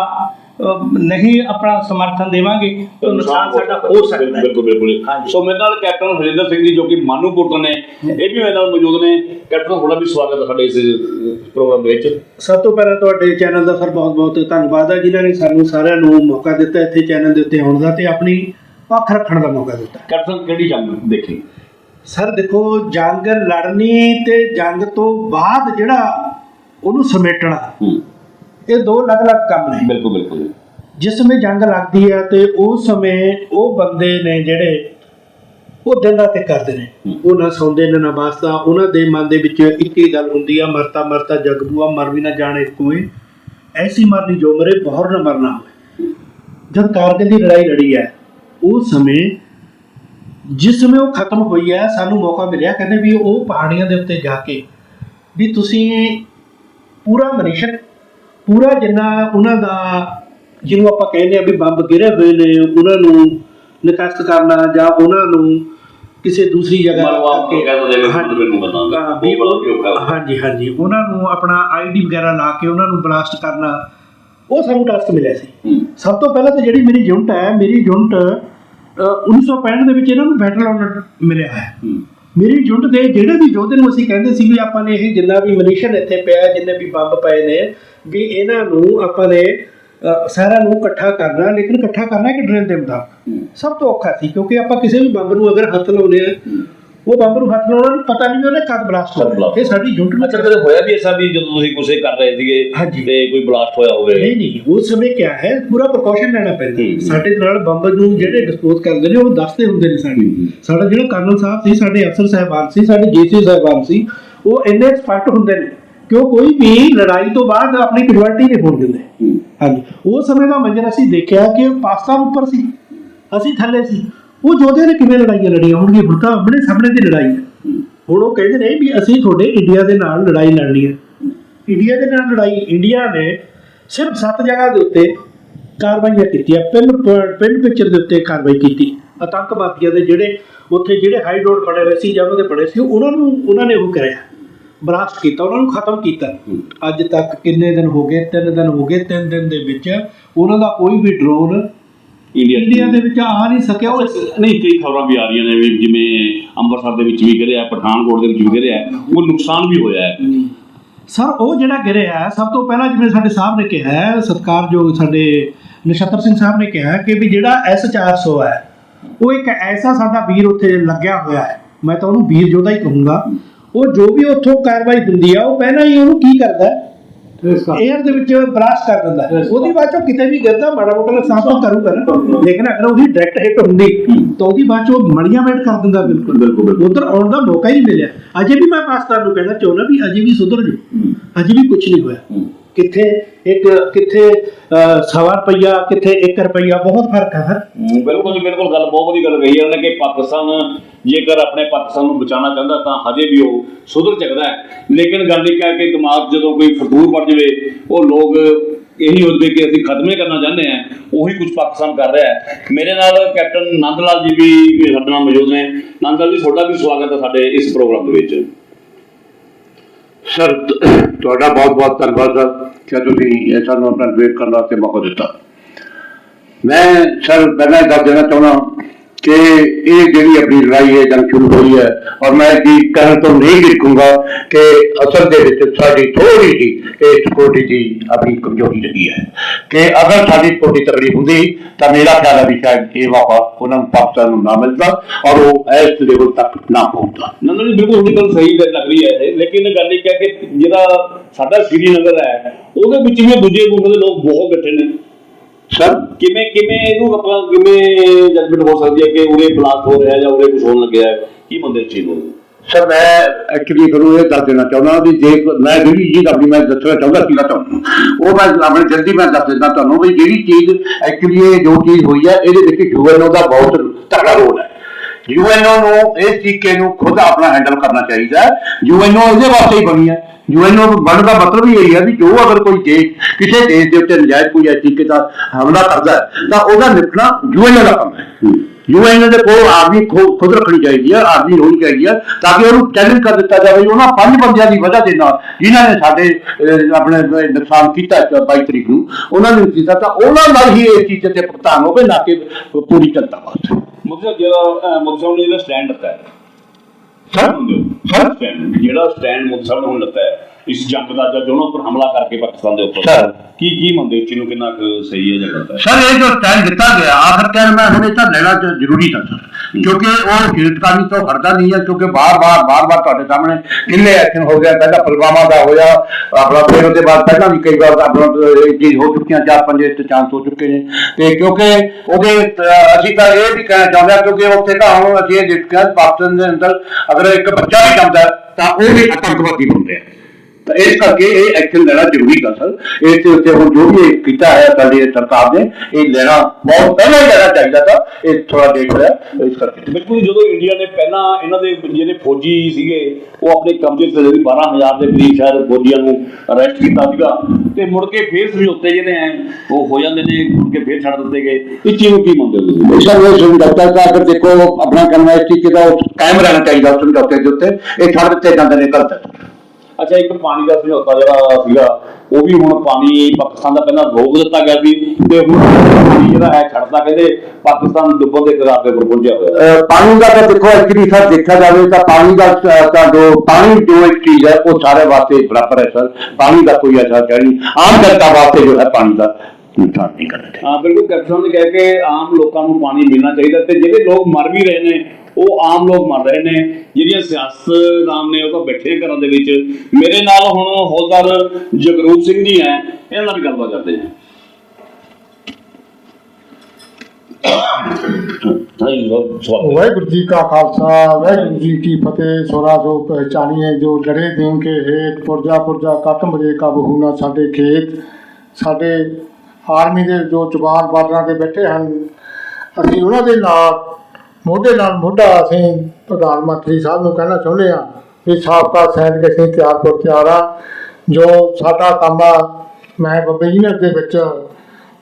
ਨਹੀਂ ਆਪਣਾ ਸਮਰਥਨ ਦੇਵਾਂਗੇ ਤਾਂ ਨੁਕਸਾਨ ਸਾਡਾ ਹੋ ਸਕਦਾ ਹੈ। ਬਿਲਕੁਲ ਬਿਲਕੁਲ। ਹਾਂਜੀ। ਸੋ ਮੇਰੇ ਨਾਲ ਕੈਪਟਨ ਹਰਿੰਦਰ ਸਿੰਘ ਜੀ ਜੋ ਕਿ ਮਾਨੂਪੁਰ ਨੇ ਇਹ ਵੀ ਮੇਰੇ ਨਾਲ ਮੌਜੂਦ ਨੇ। ਕੈਪਟਨ ਤੁਹਾਡਾ ਵੀ ਸਵਾਗਤ ਹੈ ਸਾਡੇ ਇਸ ਪ੍ਰੋਗਰਾਮ ਦੇ ਵਿੱਚ। ਸਭ ਤੋਂ ਪਹਿਲਾਂ ਤੁਹਾਡੇ ਚੈਨਲ ਦਾ ਸਰ ਬਹੁਤ-ਬਹੁਤ ਧੰਨਵਾਦ ਹੈ ਜਿਨ੍ਹਾਂ ਨੇ ਸਾਨੂੰ ਸਾਰਿਆਂ ਨੂੰ ਮੌਕਾ ਦਿੱਤਾ ਇੱਥੇ ਚੈਨਲ ਦੇ ਉੱਤੇ ਆਉਣ ਦਾ ਤੇ ਆਪਣੀ ਪੱਖ ਰੱਖਣ ਦਾ ਮੌਕਾ ਦਿੱਤਾ। ਕੈਪਟਨ ਕਿਹੜੀ ਜੰਗ ਦੇਖੀ? ਸਰ ਦੇਖੋ ਜੰਗ ਲੜਨੀ ਤੇ ਜੰਗ ਤੋਂ ਬਾਅਦ ਜਿਹੜਾ ਉਹਨੂੰ ਸਮੇਟਣਾ ਹੂੰ। ਇਹ ਦੋ ਅਲੱਗ-ਅਲੱਗ ਕੰਮ ਨੇ। ਬਿਲਕੁਲ ਬਿਲਕੁਲ ਜਿਸ ਸਮੇਂ ਜੰਗ ਲੱਗਦੀ ਹੈ ਤੇ ਉਸ ਸਮੇਂ ਉਹ ਬੰਦੇ ਨੇ ਜਿਹੜੇ ਉਹ ਦਿਨ ਰਾਤ ਕਰਦੇ ਨੇ। ਉਹ ਨਾ ਸੌਂਦੇ ਨੇ ਨਾ ਵਾਸਤਾ ਉਹਨਾਂ ਦੇ ਮਨ ਦੇ ਵਿੱਚ ਇੱਕ ਹੀ ਗੱਲ ਹੁੰਦੀ ਆ ਮਰਤਾ ਮਰਤਾ ਜਗ ਬੂਆ ਮਰ ਵੀ ਨਾ ਜਾਣੇ ਕੋਈ। ਐਸੀ ਮਰਨੀ ਜੋ ਮਰੇ ਬਹੁਰ ਨਾ ਮਰਨਾ ਹੋਵੇ। ਜਦ ਕਾਰਗਿਲ ਦੀ ਲੜਾਈ ਲੜੀ ਹੈ ਉਸ ਸਮੇਂ ਜਿਸ ਸਮੇਂ ਉਹ ਖਤਮ ਹੋਈ ਹੈ ਸਾਨੂੰ ਮੌਕਾ ਮਿਲਿਆ ਕਹਿੰਦੇ ਵੀ ਉਹ ਪਹਾੜੀਆਂ ਦੇ ਉੱਤੇ ਜਾ ਕੇ ਵੀ ਤੁਸੀਂ ਪੂਰਾ ਮਨੀਸ਼ਨ ਪੂਰਾ ਜਿੰਨਾ ਉਹਨਾਂ ਦਾ ਜਿਹਨੂੰ ਆਪਾਂ ਕਹਿੰਦੇ ਆ ਵੀ ਬੰਬ ਗਿਰੇ ਹੋਏ ਨੇ ਉਹਨਾਂ ਨੂੰ ਨਿਕਸਤ ਕਰਨਾ ਜਾਂ ਉਹਨਾਂ ਨੂੰ ਕਿਸੇ ਦੂਸਰੀ ਜਗ੍ਹਾ ਦਿੰਦੇ ਨੇ ਹਾਂਜੀ। ਮੈਨੂੰ ਬੜਾ ਔਖਾ। ਹਾਂਜੀ ਹਾਂਜੀ। ਉਹਨਾਂ ਨੂੰ ਆਪਣਾ ਆਈਡੀ ਵਗੈਰਾ ਲਾ ਕੇ ਉਹਨਾਂ ਨੂੰ ਬਲਾਸਟ ਕਰਨਾ ਉਹ ਸਾਨੂੰ ਟਾਸਕ ਮਿਲਿਆ ਸੀ। ਸਭ ਤੋਂ ਪਹਿਲਾਂ ਤਾਂ ਜਿਹੜੀ ਮੇਰੀ ਯੂਨਿਟ ਹੈ ਮੇਰੀ ਯੂਨਿਟ 1965 ਦੇ ਵਿੱਚ ਇਹਨਾਂ ਨੂੰ ਬੈਟਲ ਆਨਰ ਮਿਲਿਆ ਹੂੰ। ਮੇਰੀ ਯੂਨਿਟ ਦੇ ਜਿਹੜੇ ਵੀ ਯੋਧੇ ਨੂੰ ਅਸੀਂ ਕਹਿੰਦੇ ਸੀ ਵੀ ਆਪਾਂ ਨੇ ਇਹ ਜਿੰਨਾ ਵੀ ਮਨੀਸ਼ਨ ਇੱਥੇ ਪਿਆ ਜਿੰਨੇ ਵੀ ਬੰਬ ਪਏ ਨੇ ਵੀ ਇਹਨਾਂ ਨੂੰ ਆਪਾਂ ਨੇ ਅ, ਸਾਰਿਆਂ ਨੂੰ ਇਕੱਠਾ ਕਰਨਾ ਲੇਕਿਨ ਇਕੱਠਾ ਕਰਨਾ ਇੱਕ ਡਰਿਲ ਦੇ ਮੁਤਾਬਕ। ਸਭ ਤੋਂ ਔਖਾ ਸੀ ਕਿਉਂਕਿ ਆਪਾਂ ਕਿਸੇ ਵੀ ਬੰਬ ਨੂੰ ਅਗਰ ਹੱਥ ਲਾਉਂਦੇ ਆ ਉਹ ਬੰਬ ਨੂੰ ਹੱਥ ਲਾਉਣਾ ਨੂੰ ਪਤਾ ਨਹੀਂ ਉਹਨੇ ਕਦ ਬਲਾਸਟ blast ਇਹ ਸਾਡੀ ਯੂਨਿਟ ਨੂੰ ਅੱਛਾ ਕਦੇ ਹੋਇਆ ਵੀ ਐਸਾ ਵੀ ਜਦੋਂ ਤੁਸੀਂ ਕੁਛ ਕਰ ਰਹੇ ਸੀਗੇ। ਤੇ ਕੋਈ ਬਲਾਸਟ ਹੋਇਆ ਹੋਵੇ? ਨਹੀਂ ਨਹੀਂ ਉਸ ਸਮੇਂ ਕੀ ਹੈ ਪੂਰਾ ਪ੍ਰੀਕਾਸ਼ਨ ਲੈਣਾ ਪੈਂਦਾ। ਸਾਡੇ ਨਾਲ ਬੰਬ ਨੂੰ ਜਿਹੜੇ ਡਿਸਪੋਜ਼ ਕਰਦੇ ਨੇ ਉਹ ਦੱਸਦੇ ਹੁੰਦੇ ਨੇ ਸਾਡੇ। ਹੂੰ। ਸਾਡਾ ਜਿਹੜਾ ਕਰਨਲ ਸਾਹਿਬ ਸੀ ਸਾਡੇ ਅਫਸਰ ਸਾਹਿਬਾਨ ਸੀ ਸਾਡੇ ਜੀਸੀ ਸਾਹਿਬਾਨ ਸੀ ਉਹ ਇੰਨੇ ਐਕਸਪਰਟ ਹੁੰਦੇ ਨੇ। ਕਿ ਉਹ ਕੋਈ ਵੀ ਲੜਾਈ ਤੋਂ ਬਾਅਦ ਆਪਣੀ ਕੈਜੁਅਲਟੀ ਨਹੀਂ ਹੋਣ ਦਿੰਦੇ। ਹਾਂਜੀ। ਉਸ ਸਮੇਂ ਦਾ ਮੰਜ਼ਰ ਅਸੀਂ ਦੇਖਿਆ ਕਿ ਪਾਕਿਸਤਾਨ ਉੱਪਰ ਸੀ। ਅਸੀਂ ਥੱਲੇ ਸੀ। ਉਹ ਯੋਧਿਆਂ ਨੇ ਕਿਵੇਂ ਲੜਾਈਆਂ ਲੜੀਆਂ ਹੋਣਗੀਆਂ, ਹੁਣ ਤਾਂ ਆਪਣੇ ਸਾਹਮਣੇ ਦੀ ਲੜਾਈ ਹੈ। ਹੁਣ ਉਹ ਕਹਿੰਦੇ ਨੇ ਵੀ ਅਸੀਂ ਤੁਹਾਡੇ ਇੰਡੀਆ ਦੇ ਨਾਲ ਲੜਾਈ ਲੜਨੀ ਹੈ। ਇੰਡੀਆ ਦੇ ਨਾਲ ਲੜਾਈ ਇੰਡੀਆ ਨੇ ਸਿਰਫ ਸੱਤ ਜਗ੍ਹਾ ਦੇ ਉੱਤੇ ਕਾਰਵਾਈਆਂ ਕੀਤੀਆਂ ਪਿੰਨ ਪਿੰਨ ਪਿਕਚਰ ਦੇ ਉੱਤੇ ਕਾਰਵਾਈ ਕੀਤੀ। ਆਤੰਕਵਾਦੀਆਂ ਦੇ ਜਿਹੜੇ ਉੱਥੇ ਜਿਹੜੇ ਹਾਈ ਰੋਡ ਬਣੇ ਹੋਏ ਸੀ, ਜਾਂ ਉਹਨਾਂ ਬਣੇ ਸੀ, ਉਹਨਾਂ ਨੂੰ, ਉਹਨਾਂ ਨੇ ਉਹ ਕਰਿਆ। ਬਰਾਸਟ ਕੀਤਾ, ਉਹਨਾਂ ਨੂੰ ਖਤਮ ਕੀਤਾ। ਅੱਜ ਤੱਕ ਕਿੰਨੇ ਦਿਨ ਹੋ ਗਏ? 3 ਦਿਨ ਹੋ ਗਏ। 3 ਦਿਨ ਦੇ ਵਿੱਚ ਉਹਨਾਂ ਦਾ ਕੋਈ ਵੀ ਡਰੋਨ ਇੰਡੀਆ ਇੰਡੀਆ ਦੇ। ਵਿੱਚ ਆ ਨਹੀਂ ਸਕਿਆ ਉਹ ਨਹੀਂ ਕਈ ਖਬਰਾਂ ਵੀ ਆ ਰਹੀਆਂ ਨੇ ਜਿਵੇਂ ਅੰਮ੍ਰਿਤਸਰ ਦੇ ਵਿੱਚ ਵੀ ਗਿਰਿਆ ਪਠਾਨਕੋਟ ਦੇ ਵਿੱਚ ਵੀ ਗਿਰਿਆ ਉਹ ਨੁਕਸਾਨ ਵੀ ਹੋਇਆ ਹੈ। ਸਰ ਉਹ ਜਿਹੜਾ ਗਿਰਿਆ ਸਭ ਤੋਂ ਪਹਿਲਾਂ ਜਿਵੇਂ ਸਾਡੇ ਸਾਹਿਬ ਨੇ ਕਿਹਾ ਹੈ, ਸਤਿਕਾਰਯੋਗ ਸਾਡੇ ਨਛੱਤਰ ਸਿੰਘ ਸਾਹਿਬ ਨੇ ਕਿਹਾ ਕਿ ਵੀ ਜਿਹੜਾ S400 ਹੈ ਉਹ ਇੱਕ ਐਸਾ ਸਾਡਾ ਵੀਰ ਉੱਥੇ ਲੱਗਿਆ ਹੋਇਆ ਹੈ। ਮੈਂ ਤਾਂ ਉਹਨੂੰ ਵੀਰ ਜੋਧਾ ਹੀ ਕਹੂੰਗਾ। ਉਹ ਜੋ ਵੀ ਉੱਥੋਂ ਕਾਰਵਾਈ ਹੁੰਦੀ ਆ ਉਹ ਪਹਿਲਾਂ ਹੀ ਉਹਨੂੰ ਕੀ ਕਰਦਾ ਹੈ? 에ਅਰ ਦੇ ਵਿੱਚ ਬਲਾਸਟ ਕਰ ਦਿੰਦਾ। ਉਹਦੀ ਬਾਅਦ ਚੋਂ ਕਿਤੇ ਵੀ ਗਿਰਦਾ ਮਾੜਾ ਮੋਟਾ ਨੁਕਸਾਨ ਤਾਂ ਕਰੂਗਾ ਨਾ। ਲੇਕਿਨ ਅਗਰ ਉਹਦੀ ਡਾਇਰੈਕਟ ਹਿੱਟ ਹੁੰਦੀ ਤਾਂ ਉਹਦੀ ਬਾਅਦ ਚੋਂ ਮੜੀਆਂ ਵੇਟ ਕਰ ਦਿੰਦਾ ਬਿਲਕੁਲ। ਬਿਲਕੁਲ। ਉਧਰ ਆਉਣ ਦਾ ਮੌਕਾ ਹੀ ਨਹੀਂ ਮਿਲਿਆ। ਅਜੇ ਵੀ ਮੈਂ ਪਾਕਿਸਤਾਨ ਨੂੰ ਕਹਿਣਾ ਚਾਹੁੰਦਾ ਵੀ ਅਜੇ ਵੀ ਸੁਧਰ ਜੋ ਅਜੇ ਵੀ ਕੁਝ ਨਹੀਂ ਹੋਇਆ। ਕਿੱਥੇ ਇੱਕ, ਕਿੱਥੇ ਸਵਾ ਰੁਪਈਆ, ਕਿੱਥੇ 1 ਰੁਪਈਆ, ਬਹੁਤ ਫ਼ਰਕ ਹੈ ਬਿਲਕੁਲ ਜੀ, ਬਿਲਕੁਲ ਗੱਲ, ਬਹੁਤ ਵਧੀਆ ਗੱਲ ਕਹੀ ਉਹਨੇ ਕਿ ਪਾਕਿਸਤਾਨ, ਜੇਕਰ ਆਪਣੇ ਪਾਕਿਸਤਾਨ ਨੂੰ ਬਚਾਉਣਾ ਚਾਹੁੰਦਾ ਤਾਂ ਹਜੇ ਵੀ ਉਹ ਸੁਧਰ ਸਕਦਾ ਹੈ। ਲੇਕਿਨ ਗੱਲ ਇਹ ਹੈ ਕਿ ਦਿਮਾਗ ਜਦੋਂ ਕੋਈ ਫਤੂਰ ਪੜ ਜਾਵੇ, ਉਹ ਲੋਕ ਇਹੀ ਹੁੰਦੇ ਕਿ ਅਸੀਂ ਖਤਮ ਕਰਨਾ ਚਾਹੁੰਦੇ ਆ ਉਹੀ ਕੁਝ ਪਾਕਿਸਤਾਨ ਕਰ ਰਿਹਾ ਹੈ। ਮੇਰੇ ਨਾਲ ਕੈਪਟਨ ਨੰਦ ਲਾਲ ਜੀ ਵੀ ਸਾਡੇ ਨਾਲ ਮੌਜੂਦ ਨੇ। ਨੰਦ ਲਾਲ ਜੀ, ਤੁਹਾਡਾ ਵੀ ਸਵਾਗਤ ਹੈ ਸਾਡੇ ਇਸ ਪ੍ਰੋਗਰਾਮ ਦੇ ਵਿੱਚ। ਸਰ, ਤੁਹਾਡਾ ਬਹੁਤ ਬਹੁਤ ਧੰਨਵਾਦ ਸਰ ਕਿ ਤੁਸੀਂ ਸਾਨੂੰ ਆਪਣਾ ਵੇਟ ਕਰਨ ਵਾਸਤੇ ਮੌਕਾ ਦਿੱਤਾ। ਮੈਂ ਸਰ ਪਹਿਲਾਂ ਹੀ ਦੱਸ ਦੇਣਾ ਚਾਹੁੰਦਾ ਕਿ ਇਹ ਜਿਹੜੀ ਆਪਣੀ ਲੜਾਈ ਹੈ ਜੰਗ ਸ਼ੁਰੂ ਹੋਈ ਹੈ ਔਰ ਮੈਂ ਜੀ ਕਹਿਣ ਤੋਂ ਨਹੀਂ ਲਿਖੂੰਗਾ ਕਿ ਅਸਲ ਦੇ ਵਿੱਚ ਸਾਡੀ ਥੋੜੀ ਜੀ ਇਹ ਸਿਕਿਉਰਿਟੀ ਦੀ ਆਪਣੀ ਕਮਜ਼ੋਰੀ ਰਹੀ ਹੈ ਕਿ ਅਗਰ ਸਾਡੀ ਸਿਕਿਉਰਿਟੀ ਤਕੜੀ ਹੁੰਦੀ ਤਾਂ ਮੇਰਾ ਖਿਆਲ ਹੈ ਵੀ ਸ਼ਾਇਦ ਇਹ ਮੌਕਾ ਉਹਨਾਂ ਨੂੰ ਪਾਕਿਸਤਾਨ ਨੂੰ ਨਾ ਮਿਲਦਾ ਔਰ ਉਹ ਇਸ ਲੈਵਲ ਤੱਕ ਨਾ ਪਹੁੰਚਦਾ। ਨੰਦਨ ਜੀ, ਬਿਲਕੁਲ ਤੁਹਾਡੀ ਗੱਲ ਸਹੀ ਗੱਲ ਲੱਗ ਰਹੀ ਹੈ ਲੇਕਿਨ ਗੱਲ ਇਹ ਹੈ ਕਿ ਜਿਹੜਾ ਸਾਡਾ ਸ਼੍ਰੀਨਗਰ ਹੈ, ਉਹਦੇ ਵਿੱਚ ਵੀ ਦੂਜੇ ਮੁਲਕ ਦੇ ਲੋਕ ਬਹੁਤ ਇਕੱਠੇ ਨੇ। ਸਰ, ਕਿਵੇਂ ਕਿਵੇਂ ਇਹਨੂੰ ਆਪਾਂ ਕਿਵੇਂ ਜਜਮੈਂਟ ਹੋ ਸਕਦੀ ਹੈ ਕਿ ਉਰੇ ਬਲਾਸਟ ਹੋ ਰਿਹਾ ਜਾਂ ਉਰੇ ਕੁਝ ਹੋਣ ਲੱਗਿਆ ਹੈ? ਕੀ ਬੰਦੇ ਇਸ ਚੀਜ਼ ਨੂੰ? ਸਰ, ਮੈਂ ਐਕਚੁਅਲੀ ਤੁਹਾਨੂੰ ਇਹ ਦੱਸ ਦੇਣਾ ਚਾਹੁੰਦਾ ਵੀ ਜੇ ਮੈਂ ਜਿਹੜੀ ਚੀਜ਼ ਆਪਣੀ ਮੈਂ ਦੱਸਣਾ ਚਾਹੁੰਦਾ ਸੀਗਾ ਤੁਹਾਨੂੰ। ਉਹ ਮੈਂ ਆਪਣੇ ਜਲਦੀ ਮੈਂ ਦੱਸ ਦਿੰਦਾ ਤੁਹਾਨੂੰ ਵੀ ਜਿਹੜੀ ਚੀਜ਼ ਐਕਚੁਅਲੀ ਇਹ ਜੋ ਚੀਜ਼ ਹੋਈ ਹੈ, ਇਹਦੇ ਵਿੱਚ ਯੂਐਨਓ ਦਾ ਬਹੁਤ ਤਕੜਾ ਰੋਲ ਹੈ। ਯੂਐਨਓ ਨੂੰ, ਇਸ ਤਰੀਕੇ ਨੂੰ ਖੁਦ ਆਪਣਾ ਹੈਂਡਲ ਕਰਨਾ ਚਾਹੀਦਾ ਹੈ। ਯੂਐਨਓ ਇਹਦੇ ਵਾਸਤੇ ਹੀ ਬਣੀ ਹੈ। ਯੂਐਨਓ ਬਣਨ ਦਾ ਮਤਲਬ ਹੀ ਇਹ ਹੈ ਵੀ ਜੋ ਅਗਰ ਕੋਈ ਦੇਸ਼, ਕਿਸੇ ਦੇਸ਼ ਦੇ ਉੱਤੇ ਨਜਾਇਜ਼ ਕੋਈ ਇਸ ਤਰੀਕੇ ਦਾ ਹਮਲਾ ਕਰਦਾ ਹੈ, ਤਾਂ ਉਹਦਾ ਨਿਪਟਣਾ ਯੂਐਨਓ ਦਾ ਕੰਮ ਹੈ। ਯੂਐਨ ਦੇ ਕੋਲ ਆਰਮੀ ਖੁਦ ਰੱਖਣੀ ਚਾਹੀਦੀ ਹੈ ਆਰਮੀ ਹੋਣੀ ਚਾਹੀਦੀ ਹੈ ਤਾਂ ਕਿ ਉਹਨੂੰ ਚੈਲੰਜ ਕਰ ਦਿੱਤਾ ਜਾਵੇ ਉਹਨਾਂ ਪੰਜ ਬੰਦਿਆਂ ਦੀ ਵਜ੍ਹਾ ਦੇ ਨਾਲ ਜਿਨ੍ਹਾਂ ਨੇ ਸਾਡੇ ਆਪਣੇ ਨੁਕਸਾਨ ਕੀਤਾ 22 ਤਰੀਕ ਨੂੰ ਉਹਨਾਂ ਨੇ ਕੀਤਾ ਤਾਂ ਉਹਨਾਂ ਨਾਲ ਹੀ ਇਹ ਚੀਜ਼ ਤੇ ਭੁਗਤਾਨ ਹੋਵੇ ਨਾ ਕਿ ਪੂਰੀ ਜਨਤਾ ਵਾਸਤੇ। ਮੁਖਤਸਰ ਜਿਹੜਾ ਮੁਖਤਸਰ ਨੇ ਜਿਹੜਾ ਸਟੈਂਡ ਹੈ। ਸਰ ਸਰ ਜਿਹੜਾ ਸਟੈਂਡ ਮੁਖਤਸਰ ਨੇ ਹੈ ਇਸ ਜੰਗ ਦਾ ਜਾਂ ਉਹਨਾਂ ਉੱਪਰ ਹਮਲਾ ਕਰਕੇ ਪਾਕਿਸਤਾਨ ਦੇ ਉੱਪਰ। ਕੀ ਕੀ ਮੰਨਦੇ ਇਸ ਚੀਜ਼ ਨੂੰ ਕਿੰਨਾ ਕੁ ਸਹੀ ਹੈ ਜਾਂ ਗਲਤ ਹੈ? ਸਰ ਇਹ ਜੋ ਸਟੈਂਡ ਦਿੱਤਾ ਗਿਆ ਆਖਰ ਕਹਿਣ ਮੈਂ ਹੁਣ ਇਹ ਤਾਂ ਲੈਣਾ ਜ਼ਰੂਰੀ ਤਾਂ ਸਰ। ਕਿਉਂਕਿ ਉਹ ਹਿਰਤਕਾਨੀ ਤੋਂ ਹਟਦਾ ਨਹੀਂ ਹੈ ਕਿਉਂਕਿ ਬਾਰ-ਬਾਰ ਬਾਰ-ਬਾਰ ਤੁਹਾਡੇ ਸਾਹਮਣੇ ਕਿੰਨੇ ਐਕਸ਼ਨ ਹੋ ਗਏ। ਪਹਿਲਾਂ ਪੁਲਵਾਮਾ ਦਾ ਹੋਇਆ ਆਪਣਾ ਫਿਰ ਉਹਦੇ ਬਾਅਦ ਪਹਿਲਾਂ ਵੀ ਕਈ ਵਾਰ ਆਪਣਾ ਚੀਜ਼ ਹੋ ਚੁੱਕੀਆਂ ਚਾਰ ਪੰਜ ਇਸ ਚਾਂਸ ਹੋ ਚੁੱਕੇ ਨੇ। ਤੇ ਕਿਉਂਕਿ ਉਹਦੇ ਅਸੀਂ ਤਾਂ ਇਹ ਵੀ ਕਹਿਣਾ ਚਾਹੁੰਦੇ ਹਾਂ ਕਿਉਂਕਿ ਉੱਥੇ ਤਾਂ ਹੁਣ ਅਸੀਂ ਇਹ ਦੇਖਿਆ ਪਾਕਿਸਤਾਨ ਦੇ ਅੰਦਰ ਅਗਰ ਇੱਕ ਬੱਚਾ ਵੀ ਜਾਂਦਾ ਹੈ, ਤਾਂ ਉਹ ਵੀ ਆਤੰਕਵਾਦੀ ਹੁੰਦੇ ਆ। ਤਾਂ ਇਸ ਕਰਕੇ ਇਹ ਐਕਸ਼ਨ ਲੈਣਾ ਜ਼ਰੂਰੀ ਹੈ ਸਰ। ਇਸ ਦੇ ਉੱਤੇ ਹੁਣ ਜੋ ਵੀ ਇਹ ਕੀਤਾ ਹੈ ਸਾਡੀ ਸਰਕਾਰ ਨੇ ਇਹ ਲੈਣਾ ਬਹੁਤ ਪਹਿਲਾਂ ਹੀ ਲੈਣਾ ਚਾਹੀਦਾ ਤਾਂ ਇਹ ਥੋੜਾ ਦੇਖ ਰਿਹਾ ਇਸ ਕਰਕੇ। ਬਿਲਕੁਲ ਜਦੋਂ ਇੰਡੀਆ ਨੇ ਪਹਿਲਾਂ ਇਹਨਾਂ ਦੇ ਜਿਹੜੇ ਫੌਜੀ ਸੀਗੇ ਉਹ ਆਪਣੇ ਕਬਜ਼ੇ ਤੇ ਜਿਹੜੀ 12000 ਦੇ ਕਰੀਬ ਸ਼ਾਇਦ ਫੌਜੀਆਂ ਨੂੰ ਅਰੈਸਟ ਕੀਤਾ ਸੀਗਾ ਤੇ ਮੁੜ ਕੇ ਫੇਰ ਸਮਝੌਤੇ ਜਿਹੜੇ ਐ ਉਹ ਹੋ ਜਾਂਦੇ ਨੇ ਮੁੜ ਕੇ ਫੇਰ ਛੱਡ ਦਿੱਤੇ ਗਏ। ਇਸ ਚੀਜ਼ ਨੂੰ ਕੀ ਮੰਨਦੇ ਹੋ ਤੁਸੀਂ? ਸਰ ਇਹ ਸਮਝੌਤਾ ਦਾ ਅਗਰ ਦੇਖੋ ਆਪਣਾ ਕਰਨਾ ਇਸ ਚੀਜ਼ ਦਾ ਉਹ ਕਾਇਮ ਰਹਿਣਾ ਚਾਹੀਦਾ ਸਮਝੌਤੇ ਦੇ ਉੱਤੇ ਇਹ ਛੱਡ ਦਿੱਤੇ ਜਾਂਦੇ ਨੇ ਗਲਤ। ਅੱਛਾ, ਇੱਕ ਪਾਣੀ ਦਾ ਸਮਝੌਤਾ ਜਿਹੜਾ ਸੀਗਾ, ਉਹ ਵੀ ਹੁਣ ਪਾਣੀ ਪਾਕਿਸਤਾਨ ਦਾ ਪਹਿਲਾਂ ਰੋਕ ਦਿੱਤਾ ਗਿਆ ਸੀ ਤੇ ਹੁਣ ਪਾਣੀ ਜਿਹੜਾ ਹੈ ਛੱਡਦਾ ਕਹਿੰਦੇ ਪਾਕਿਸਤਾਨ ਡੁੱਬਣ ਦੇ ਕਗਾਰ ਦੇ ਉੱਪਰ ਪਹੁੰਚਿਆ ਹੋਇਆ। ਪਾਣੀ ਦਾ ਤਾਂ ਦੇਖੋ ਐਕਚੁਅਲੀ ਸਰ ਦੇਖਿਆ ਜਾਵੇ ਤਾਂ ਪਾਣੀ ਦਾ ਤਾਂ ਜੋ ਪਾਣੀ ਜੋ ਇੱਕ ਚੀਜ਼ ਹੈ, ਉਹ ਸਾਰੇ ਵਾਸਤੇ ਬਰਾਬਰ ਹੈ, ਸਰ। ਪਾਣੀ ਦਾ ਕੋਈ ਅਸਰ ਨਹੀਂ। ਆਮ ਜਨਤਾ ਵਾਸਤੇ ਜੋ ਹੈ ਪਾਣੀ ਦਾ। ਨੁਕਸਾਨ ਨਹੀਂ ਕਰਨਾ ਚਾਹੀਦਾ ਹਾਂ ਬਿਲਕੁਲ ਕੈਪਟਨ ਸਾਹਿਬ ਨੇ ਕਿਹਾ ਕਿ ਆਮ ਲੋਕਾਂ ਨੂੰ ਪਾਣੀ ਮਿਲਣਾ ਚਾਹੀਦਾ ਤੇ ਜਿਹੜੇ ਲੋਕ ਮਰ ਵੀ ਰਹੇ ਨੇ ਉਹ ਆਮ ਲੋਕ ਮਰ ਰਹੇ ਨੇ। ਜਿਹੜੀਆਂ ਸਿਆਸਤਦਾਨ ਨੇ ਉਹ ਤਾਂ ਬੈਠੇ ਘਰਾਂ ਦੇ ਵਿੱਚ। ਮੇਰੇ ਨਾਲ ਹੁਣ ਹੌਲਦਾਰ ਜਗਰੂਪ ਸਿੰਘ ਜੀ ਹੈ ਇਹਨਾਂ ਨਾਲ ਵੀ ਗੱਲਬਾਤ ਕਰਦੇ ਹਾਂ। ਵਾਹਿਗੁਰੂ ਜੀ ਕਾ ਖਾਲਸਾ ਵਾਹਿਗੁਰੂ ਜੀ ਕੀ ਫਤਿਹ। ਸੋਰਾ ਸੋ ਪਹਿਚਾਨੀਏ ਜੋ ਲੜੇ ਦੀਨ ਕੇ ਹੇਤ ਪੁਰਜਾ ਪੁਰਜਾ ਕਤ ਮਰੇ ਕਬ ਹੁਨਾ ਸਾਡੇ ਖੇਤ। ਸਾਡੇ ਆਰਮੀ ਦੇ ਜੋ ਜਵਾਨ ਬਾਰਡਰਾਂ ਤੇ ਬੈਠੇ ਹਨ, ਅਸੀਂ ਉਹਨਾਂ ਦੇ ਨਾਲ, ਮੋਢੇ ਨਾਲ ਮੋਢਾ ਅਸੀਂ ਪ੍ਰਧਾਨ ਮੰਤਰੀ ਸਾਹਿਬ ਨੂੰ ਕਹਿਣਾ ਚਾਹੁੰਦੇ ਹਾਂ ਵੀ ਸਾਬਕਾ ਸੈਨਿਕ ਅਸੀਂ ਤਿਆਰ ਤੋਂ ਤਿਆਰ ਆ ਜੋ ਸਾਡਾ ਕੰਮ ਆ, ਮੈਂ ਬੰਬਈ ਦੇ ਵਿੱਚ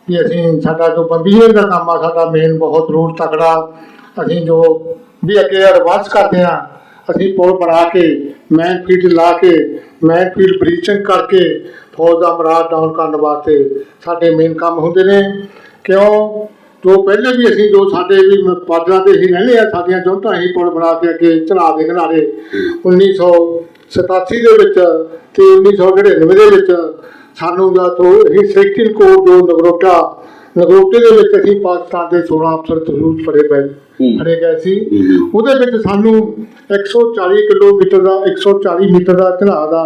ਵੀ ਅਸੀਂ ਸਾਡਾ ਜੋ ਬੰਬਈ ਦਾ ਕੰਮ ਆ, ਸਾਡਾ ਮੇਨ ਬਹੁਤ ਰੂਟ ਤਕੜਾ, ਅਸੀਂ ਜੋ ਵੀ ਅੱਗੇ ਐਡਵਾਂਸ ਕਰਦੇ ਆ ਅਸੀਂ ਪੁਲ ਬਣਾ ਕੇ ਮੈਨ ਫੀਲਡ ਲਾ ਕੇ ਮੈਨ ਫੀਲਡ ਬ੍ਰੀਚਿੰਗ ਕਰਕੇ ਫੌਜ ਦਾ ਮਰਾਦ ਡਾਊਨ ਕਰਨ ਵਾਸਤੇ ਸਾਡੇ ਮੇਨ ਕੰਮ ਹੁੰਦੇ ਨੇ। ਕਿਉਂ? ਜੋ ਪਹਿਲੇ ਵੀ ਅਸੀਂ ਜੋ ਸਾਡੇ ਵੀ ਪਾਦਰਾਂ ਤੇ ਹੀ ਰਹਿੰਦੇ ਆ ਸਾਡੀਆਂ ਜੁਨਟਾਂ ਹੀ ਪੁਲ ਬਣਾ ਕੇ ਅੱਗੇ ਚਲਾ ਦੇ ਕਿਨਾਰੇ 1987 ਦੇ ਵਿੱਚ ਤੇ 1999 ਦੇ ਵਿੱਚ ਸਾਨੂੰ ਜਾਂ ਤੋਂ ਹੀ ਸੈਕਟਰ ਕੋਡ ਜੋ ਨਗਰੋਟਾ ਨਗਰੋਟੇ ਦੇ ਵਿੱਚ ਅਸੀਂ ਪਾਕਿਸਤਾਨ ਦੇ 16 ਅਫਸਰ ਤਸੂਸ ਫੜੇ ਪਏ ਫੜੇ ਗਏ ਸੀ। ਉਹਦੇ ਵਿੱਚ ਸਾਨੂੰ 140 ਕਿਲੋਮੀਟਰ ਦਾ 140 ਮੀਟਰ ਦਾ ਚੜਾਅ ਦਾ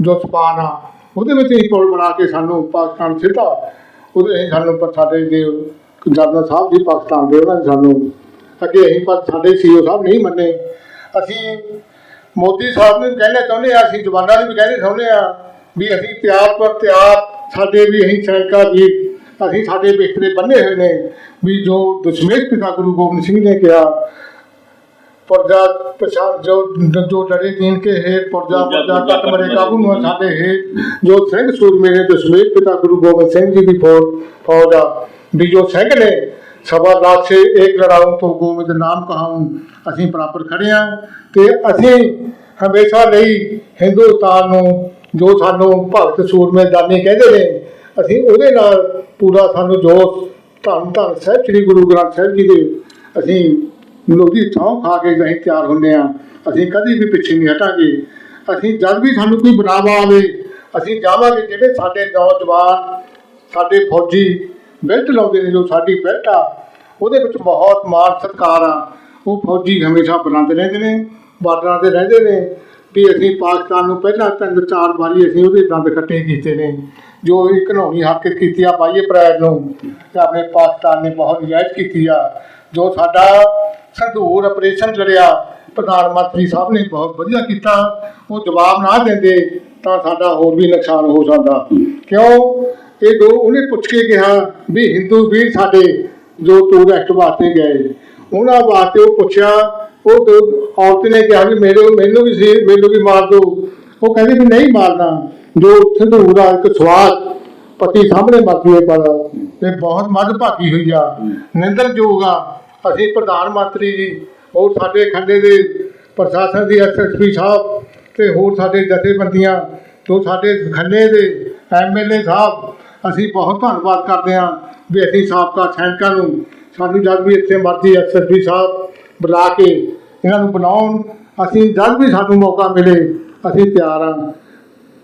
ਜੋ ਸਪਾਨ ਆ ਉਹਦੇ ਵਿੱਚ ਹੀ ਪੁਲ ਬਣਾ ਕੇ ਸਾਨੂੰ ਪਾਕਿਸਤਾਨ ਸਿੱਧਾ, ਉਹਦੇ ਅਸੀਂ ਸਾਨੂੰ ਪਰ ਸਾਡੇ ਦੇ ਜਨਰਲ ਸਾਹਿਬ ਜੀ ਪਾਕਿਸਤਾਨ ਦੇ, ਉਹਨਾਂ ਨੇ ਸਾਨੂੰ ਅੱਗੇ ਅਸੀਂ ਪਰ ਸਾਡੇ ਸੀਓ ਸਾਹਿਬ ਨਹੀਂ ਮੰਨੇ। ਅਸੀਂ ਮੋਦੀ ਸਾਹਿਬ ਨੂੰ ਕਹਿਣਾ ਚਾਹੁੰਦੇ ਆ ਅਸੀਂ ਜਵਾਨਾਂ ਨੂੰ ਵੀ ਕਹਿੰਦੇ ਚਾਹੁੰਦੇ ਆ ਵੀ ਅਸੀਂ ਤਿਆਰ ਪਰ ਤਿਆਰ, ਸਾਡੇ ਵੀ ਅਸੀਂ ਸੈਨਿਕਾਂ ਵੀ ਅਸੀਂ ਸਾਡੇ ਬਿਸਤਰੇ ਬੰਨੇ ਹੋਏ ਨੇ। ਵੀ ਜੋ ਦਸ਼ਮੇਸ਼ ਪਿਤਾ ਗੁਰੂ ਗੋਬਿੰਦ ਸਿੰਘ ਨੇ ਕਿਹਾ ਪ੍ਰਜਾ ਪ੍ਰਸ਼ਾਦ ਜੋ ਜੋ ਡਰੇ ਦੀਨ ਕੇ ਹੈ ਪ੍ਰਜਾ ਪ੍ਰਜਾ ਤੱਕ ਮਰੇ ਕਾਬੂ ਨੂੰ ਸਾਡੇ ਹੈ ਜੋ ਸਿੰਘ ਸੂਰਮੇ ਨੇ ਦਸ਼ਮੇਸ਼ ਪਿਤਾ ਗੁਰੂ ਗੋਬਿੰਦ ਸਿੰਘ ਜੀ ਦੀ ਫੌਜ ਫੌਜ ਆ। ਵੀ ਜੋ ਸਿੰਘ ਨੇ ਸਵਾ ਲਾਖ ਸੇ ਇੱਕ ਲੜਾਉ ਤੋਂ ਗੋਬਿੰਦ ਨਾਮ ਕਹਾਉ ਅਸੀਂ ਬਰਾਬਰ ਖੜੇ ਆ। ਤੇ ਅਸੀਂ ਹਮੇਸ਼ਾ ਲਈ ਹਿੰਦੁਸਤਾਨ ਨੂੰ ਜੋ ਸਾਨੂੰ ਭਗਤ ਸੂਰਮੇ ਦਾਨੀ ਕਹਿੰਦੇ ਨੇ ਅਸੀਂ ਉਹਦੇ ਨਾਲ ਪੂਰਾ ਸਾਨੂੰ ਜੋ ਧੰਨ ਧੰਨ ਸਾਹਿਬ ਸ੍ਰੀ ਗੁਰੂ ਗ੍ਰੰਥ ਸਾਹਿਬ ਜੀ ਦੇ ਅਸੀਂ ਲੋਧੀ ਥਾਂ ਖਾ ਕੇ ਅਸੀਂ ਤਿਆਰ ਹੁੰਦੇ ਆ ਅਸੀਂ ਕਦੀ ਵੀ ਪਿੱਛੇ ਨਹੀਂ ਹਟਾਂਗੇ। ਅਸੀਂ ਜਦ ਵੀ ਸਾਨੂੰ ਕੋਈ ਬੁਲਾਵਾ ਆਵੇ, ਅਸੀਂ ਜਾਵਾਂਗੇ ਜਿਹੜੇ ਸਾਡੇ ਨੌਜਵਾਨ, ਸਾਡੇ ਫੌਜੀ ਬੈਲਟ ਲਾਉਂਦੇ ਨੇ, ਜੋ ਸਾਡੀ ਬੈਲਟ ਆ, ਉਹਦੇ ਵਿੱਚ ਬਹੁਤ ਮਾਣ ਸਤਿਕਾਰ ਆ। ਉਹ ਫੌਜੀ ਹਮੇਸ਼ਾ ਬੁਲੰਦ ਰਹਿੰਦੇ ਨੇ, ਬਾਰਡਰਾਂ ਤੇ ਰਹਿੰਦੇ ਨੇ। ਵੀ ਅਸੀਂ ਪਾਕਿਸਤਾਨ ਨੂੰ ਪਹਿਲਾਂ ਤਿੰਨ ਚਾਰ ਵਾਰੀ ਅਸੀਂ ਉਹਦੇ ਦੰਦ ਕੱਟੇ ਕੀਤੇ ਨੇ। ਜੋ ਇਹ ਘਨੌਣੀ ਹਰਕਤ ਕੀਤੀ ਆ 22 ਅਪ੍ਰੈਲ ਨੂੰ, ਤੇ ਆਪਣੇ ਪਾਕਿਸਤਾਨ ਨੇ ਬਹੁਤ ਨਜਾਇਜ਼ ਕੀਤੀ ਆ। ਜੋ ਸਾਡਾ ਸੰਧੂਰ ਆਪਰੇਸ਼ਨ ਲੜਿਆ ਪ੍ਰਧਾਨ ਮੰਤਰੀ ਸਾਹਿਬ ਨੇ ਬਹੁਤ ਵਧੀਆ ਕੀਤਾ, ਉਹ ਜਵਾਬ ਨਾ ਦਿੰਦੇ ਤਾਂ ਸਾਡਾ ਹੋਰ ਵੀ ਨੁਕਸਾਨ ਹੋ ਸਕਦਾ ਕਿਉਂ? ਇਹ ਦੋ ਉਹਨੇ ਪੁੱਛ ਕੇ ਕਿਹਾ ਵੀ ਹਿੰਦੂ ਵੀਰ ਸਾਡੇ ਜੋ ਟੂਰਿਸਟ ਵਾਸਤੇ ਗਏ। ਉਹਨਾਂ ਵਾਸਤੇ ਉਹ ਪੁੱਛਿਆ, ਉਹ ਦੋ ਔਰਤ ਨੇ ਕਿਹਾ ਵੀ ਮੇਰੇ ਮੈਨੂੰ ਵੀ ਸੀ, ਮੈਨੂੰ ਵੀ ਮਾਰ ਦਿਓ ਉਹ ਕਹਿੰਦੇ ਵੀ ਨਹੀਂ ਮਾਰਨਾ, ਜੋ ਸੰਧੂਰ ਦਾ ਇੱਕ ਸਵਾਦ ਪਤੀ ਸਾਹਮਣੇ ਮਰਦੀ ਹੈ ਪਰ ਤੇ ਬਹੁਤ ਮੱਦਭਾਗੀ ਹੋਈ ਆ। ਨਿੰਦਰਯੋਗ ਆ। ਅਸੀਂ ਪ੍ਰਧਾਨ ਮੰਤਰੀ ਜੀ, ਹੋਰ ਸਾਡੇ ਖੰਡੇ ਦੇ ਪ੍ਰਸ਼ਾਸਨ ਦੀ ਐਸਐਸਪੀ ਸਾਹਿਬ ਤੇ ਹੋਰ ਸਾਡੇ ਜਥੇਬੰਦੀਆਂ ਤੋਂ ਸਾਡੇ ਖੰਨੇ ਦੇ ਐਮਐਲਏ ਸਾਹਿਬ, ਅਸੀਂ ਬਹੁਤ ਧੰਨਵਾਦ ਕਰਦੇ ਹਾਂ ਵੀ ਅਸੀਂ ਸਾਬਕਾ ਸੈਨਿਕਾਂ ਨੂੰ, ਸਾਨੂੰ ਜਦ ਵੀ ਇੱਥੇ ਮਰਜ਼ੀ ਐਸਐਸਪੀ ਸਾਹਿਬ ਬੁਲਾ ਕੇ ਇਹਨਾਂ ਨੂੰ ਬਣਾਉਣ ਅਸੀਂ ਜਦ ਵੀ ਸਾਨੂੰ ਮੌਕਾ ਮਿਲੇ, ਅਸੀਂ ਤਿਆਰ ਹਾਂ।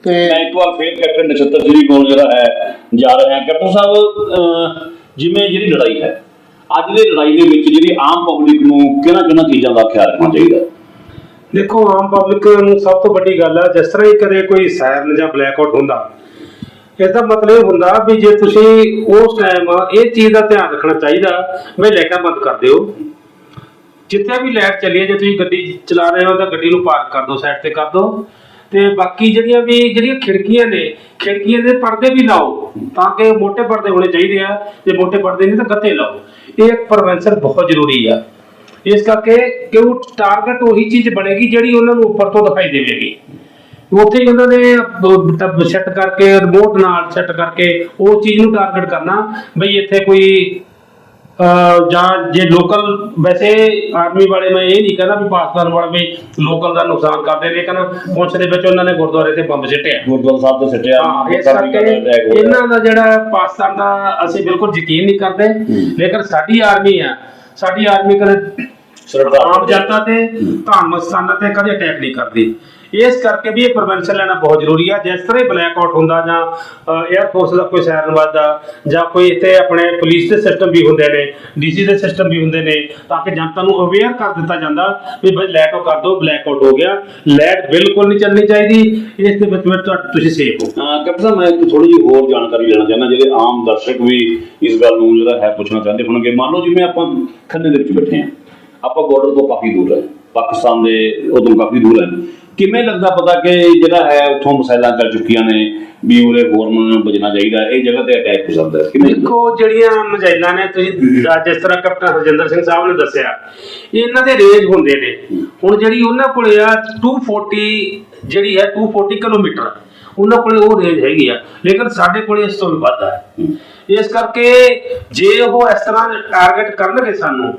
ਤੇ ਮੈਂ ਇੱਕ ਵਾਰ ਫੇਰ ਕੈਪਟਨ ਨਛੱਤਰ ਸ੍ਰੀ ਕੋਲ ਜਿਹੜਾ ਹੈ, ਜਾ ਰਹੇ। ਹਾਂ ਕੈਪਟਨ ਸਾਹਿਬ ਜਿਵੇਂ ਜਿਹੜੀ ਲੜਾਈ ਹੈ। ਅੱਜ ਦੀ ਲੜਾਈ ਦੇ ਵਿੱਚ ਜਿਹੜੀ ਆਮ ਪਬਲਿਕ ਨੂੰ ਕਿਹਨਾਂ ਕਿਹਨਾਂ ਚੀਜ਼ਾਂ ਦਾ ਖਿਆਲ ਰੱਖਣਾ ਚਾਹੀਦਾ? ਦੇਖੋ, ਆਮ ਪਬਲਿਕ ਨੂੰ ਸਭ ਤੋਂ ਵੱਡੀ ਗੱਲ ਆ, ਜਿਸ ਤਰ੍ਹਾਂ ਹੀ ਕਦੇ ਕੋਈ ਸਾਇਰਨ ਜਾਂ ਬਲੈਕਆਊਟ ਹੁੰਦਾ ਇਸ ਮਤਲਬ ਹੁੰਦਾ ਵੀ ਜੇ ਤੁਸੀਂ ਉਸ ਟਾਈਮ ਇਹ ਚੀਜ਼ ਦਾ ਧਿਆਨ ਰੱਖਣਾ ਚਾਹੀਦਾ, ਵੀ ਲਾਈਟਾਂ ਬੰਦ ਕਰ ਦਿਓ। ਜਿੱਥੇ ਵੀ ਲਾਈਟ ਚੱਲੀ ਹੈ ਜੇ ਤੁਸੀਂ ਗੱਡੀ ਚਲਾ ਰਹੇ ਹੋ ਤਾਂ ਗੱਡੀ ਨੂੰ ਪਾਰਕ ਕਰ ਦਿਓ ਸਾਈਡ ਤੇ ਕਰ ਦਿਓ। ਤੇ ਬਾਕੀ ਜਿਹੜੀਆਂ ਵੀ, ਜਿਹੜੀਆਂ ਖਿੜਕੀਆਂ ਨੇ, ਖਿੜਕੀਆਂ ਦੇ ਪਰਦੇ ਵੀ ਲਾਓ, ਤਾਂ ਕਿ ਮੋٹے ਪਰਦੇ ਹੋਣੇ ਚਾਹੀਦੇ ਆ ਤੇ ਮੋٹے ਪਰਦੇ ਨਹੀਂ ਤਾਂ ਗੱਤੇ ਲਾਓ। ਇਹ ਇੱਕ ਪ੍ਰਵੈਂਸ਼ਨ ਬਹੁਤ ਜ਼ਰੂਰੀ ਆ। ਇਸ ਕਰਕੇ ਕਿ ਉਹ ਟਾਰਗੇਟ ਉਹੀ ਚੀਜ਼ ਬਣੇਗੀ ਜਿਹੜੀ ਉਹਨਾਂ ਨੂੰ ਉੱਪਰ ਤੋਂ ਦਿਖਾਈ ਦੇਵੇਗੀ। ਉੱਥੇ ਹੀ ਉਹਨਾਂ ਨੇ ਸੈੱਟ ਕਰਕੇ ਰਿਮੋਟ ਨਾਲ ਸੈੱਟ ਕਰਕੇ ਉਹ ਚੀਜ਼ ਨੂੰ ਟਾਰਗੇਟ ਕਰਨਾ, ਬਈ ਇੱਥੇ ਕੋਈ ਜਾਂ ਜੇ ਲੋਕਲ ਵੈਸੇ ਆਰਮੀ ਵਾਲੇ ਮੈਂ ਇਹ ਨਹੀਂ ਕਹਿੰਦਾ ਵੀ ਪਾਕਿਸਤਾਨ ਵਾਲੇ ਵੀ ਲੋਕਲ ਦਾ ਨੁਕਸਾਨ ਕਰਦੇ ਲੇਕਿਨ ਪੁੰਛ ਦੇ ਵਿੱਚ ਉਹਨਾਂ ਨੇ ਗੁਰਦੁਆਰੇ ਤੇ ਬੰਬ ਸਿੱਟਿਆ। ਗੁਰਦੁਆਰਾ ਸਾਹਿਬ ਤੋਂ ਸਿੱਟਿਆ ਹਾਂ ਇਹਨਾਂ ਦਾ ਜਿਹੜਾ ਪਾਕਿਸਤਾਨ ਦਾ ਅਸੀਂ ਬਿਲਕੁਲ ਯਕੀਨ ਨਹੀਂ ਕਰਦੇ ਲੇਕਿਨ ਸਾਡੀ ਆਰਮੀ ਆ ਸਾਡੀ ਆਰਮੀ ਕਦੇ ਆਮ ਜਨਤਾ ਤੇ ਧਾਰਮਿਕ ਸਥਾਨਾਂ ਤੇ ਕਦੇ ਅਟੈਕ ਨਹੀਂ ਕਰਦੀ। ਇਸ ਕਰਕੇ ਵੀ ਇਹ ਪ੍ਰੀਵੈਂਸ਼ਨ ਲੈਣਾ ਬਹੁਤ ਜ਼ਰੂਰੀ ਆ। ਜਿਸ ਤਰ੍ਹਾਂ ਬਲੈਕ ਆਊਟ ਹੁੰਦਾ ਜਾਂ 에ਅਰ ਫੋਰਸ ਦਾ ਕੋਈ ਸਾਇਰਨ ਵੱਜਦਾ ਜਾਂ ਕੋਈ ਇੱਥੇ ਆਪਣੇ ਪੁਲਿਸ ਦੇ ਸਿਸਟਮ ਵੀ ਹੁੰਦੇ ਨੇ ਡੀਸੀ ਦੇ ਸਿਸਟਮ ਵੀ ਹੁੰਦੇ ਨੇ, ਤਾਂ ਕਿ ਜਨਤਾ ਨੂੰ ਅਵੇਅਰ ਕਰ ਦਿੱਤਾ ਜਾਂਦਾ ਵੀ ਬਈ ਲਾਈਟ ਆਫ ਕਰ ਦਿਓ ਬਲੈਕ ਆਊਟ ਹੋ ਗਿਆ। ਲਾਈਟ ਬਿਲਕੁਲ ਨਹੀਂ ਚੱਲਣੀ ਚਾਹੀਦੀ। ਇਸ ਦੇ ਵਿੱਚ ਤੁਸੀਂ ਸੇਫ ਹੋ। ਕੈਪਟਨ ਸਾਹਿਬ, ਮੈਂ ਥੋੜੀ ਜਿਹੀ ਹੋਰ ਜਾਣਕਾਰੀ ਲੈਣਾ ਚਾਹੁੰਦਾ, ਜਿਹੜੇ ਆਮ ਦਰਸ਼ਕ ਵੀ ਇਸ ਗੱਲ ਨੂੰ ਜਿਹੜਾ ਹੈ ਪੁੱਛਣਾ ਚਾਹੁੰਦੇ ਹੋਣਗੇ। ਮੰਨ ਲਓ ਜਿਵੇਂ ਆਪਾਂ ਖੰਨੇ ਦੇ ਵਿੱਚ ਬੈਠੇ ਹਾਂ, ਆਪਾਂ ਬਾਰਡਰ ਤੋਂ ਕਾਫੀ ਦੂਰ ਹੈ। ਪਾਕਿਸਤਾਨ ਦੇ ਉਦੋਂ ਕਾਫੀ ਦੂਰ ਹੈ। ਕਿਵੇਂ ਲੱਗਦਾ ਪਤਾ ਕਿ ਜਿਹੜਾ ਹੈ ਉੱਥੋਂ ਮਸੈਲਾਂ ਚੱਲ ਚੁੱਕੀਆਂ ਨੇ ਵੀ ਉਰੇ ਫੋਰਨ ਬਜਣਾ ਚਾਹੀਦਾ ਇਹ ਜਗ੍ਹਾ ਤੇ ਅਟੈਕ ਹੋ ਸਕਦਾ ਹੈ। ਕਿਵੇਂ ਦੇਖੋ ਜਿਹੜੀਆਂ ਮਜਾਈਲਾਂ ਨੇ ਤੁਸੀਂ ਜਿਸ ਤਰ੍ਹਾਂ ਕੈਪਟਨ ਹਰਜਿੰਦਰ ਸਿੰਘ ਸਾਹਿਬ ਨੇ ਦੱਸਿਆ ਇਹ ਇਹਨਾਂ ਦੇ ਰੇਂਜ ਹੁੰਦੇ ਨੇ। ਹੁਣ ਜਿਹੜੀ ਉਹਨਾਂ ਕੋਲੇ ਆ 240 ਜਿਹੜੀ ਹੈ 240 ਕਿਲੋਮੀਟਰ ਉਹਨਾਂ ਕੋਲੇ ਉਹ ਰੇਂਜ ਹੈਗੀ ਆ। ਲੇਕਿਨ ਸਾਡੇ ਕੋਲੇ ਇਸ ਤੋਂ ਵੀ ਵੱਧ ਆ। ਇਸ ਕਰਕੇ ਜੇ ਉਹ ਇਸ ਤਰ੍ਹਾਂ ਟਾਰਗੇਟ ਕਰਨਗੇ ਸਾਨੂੰ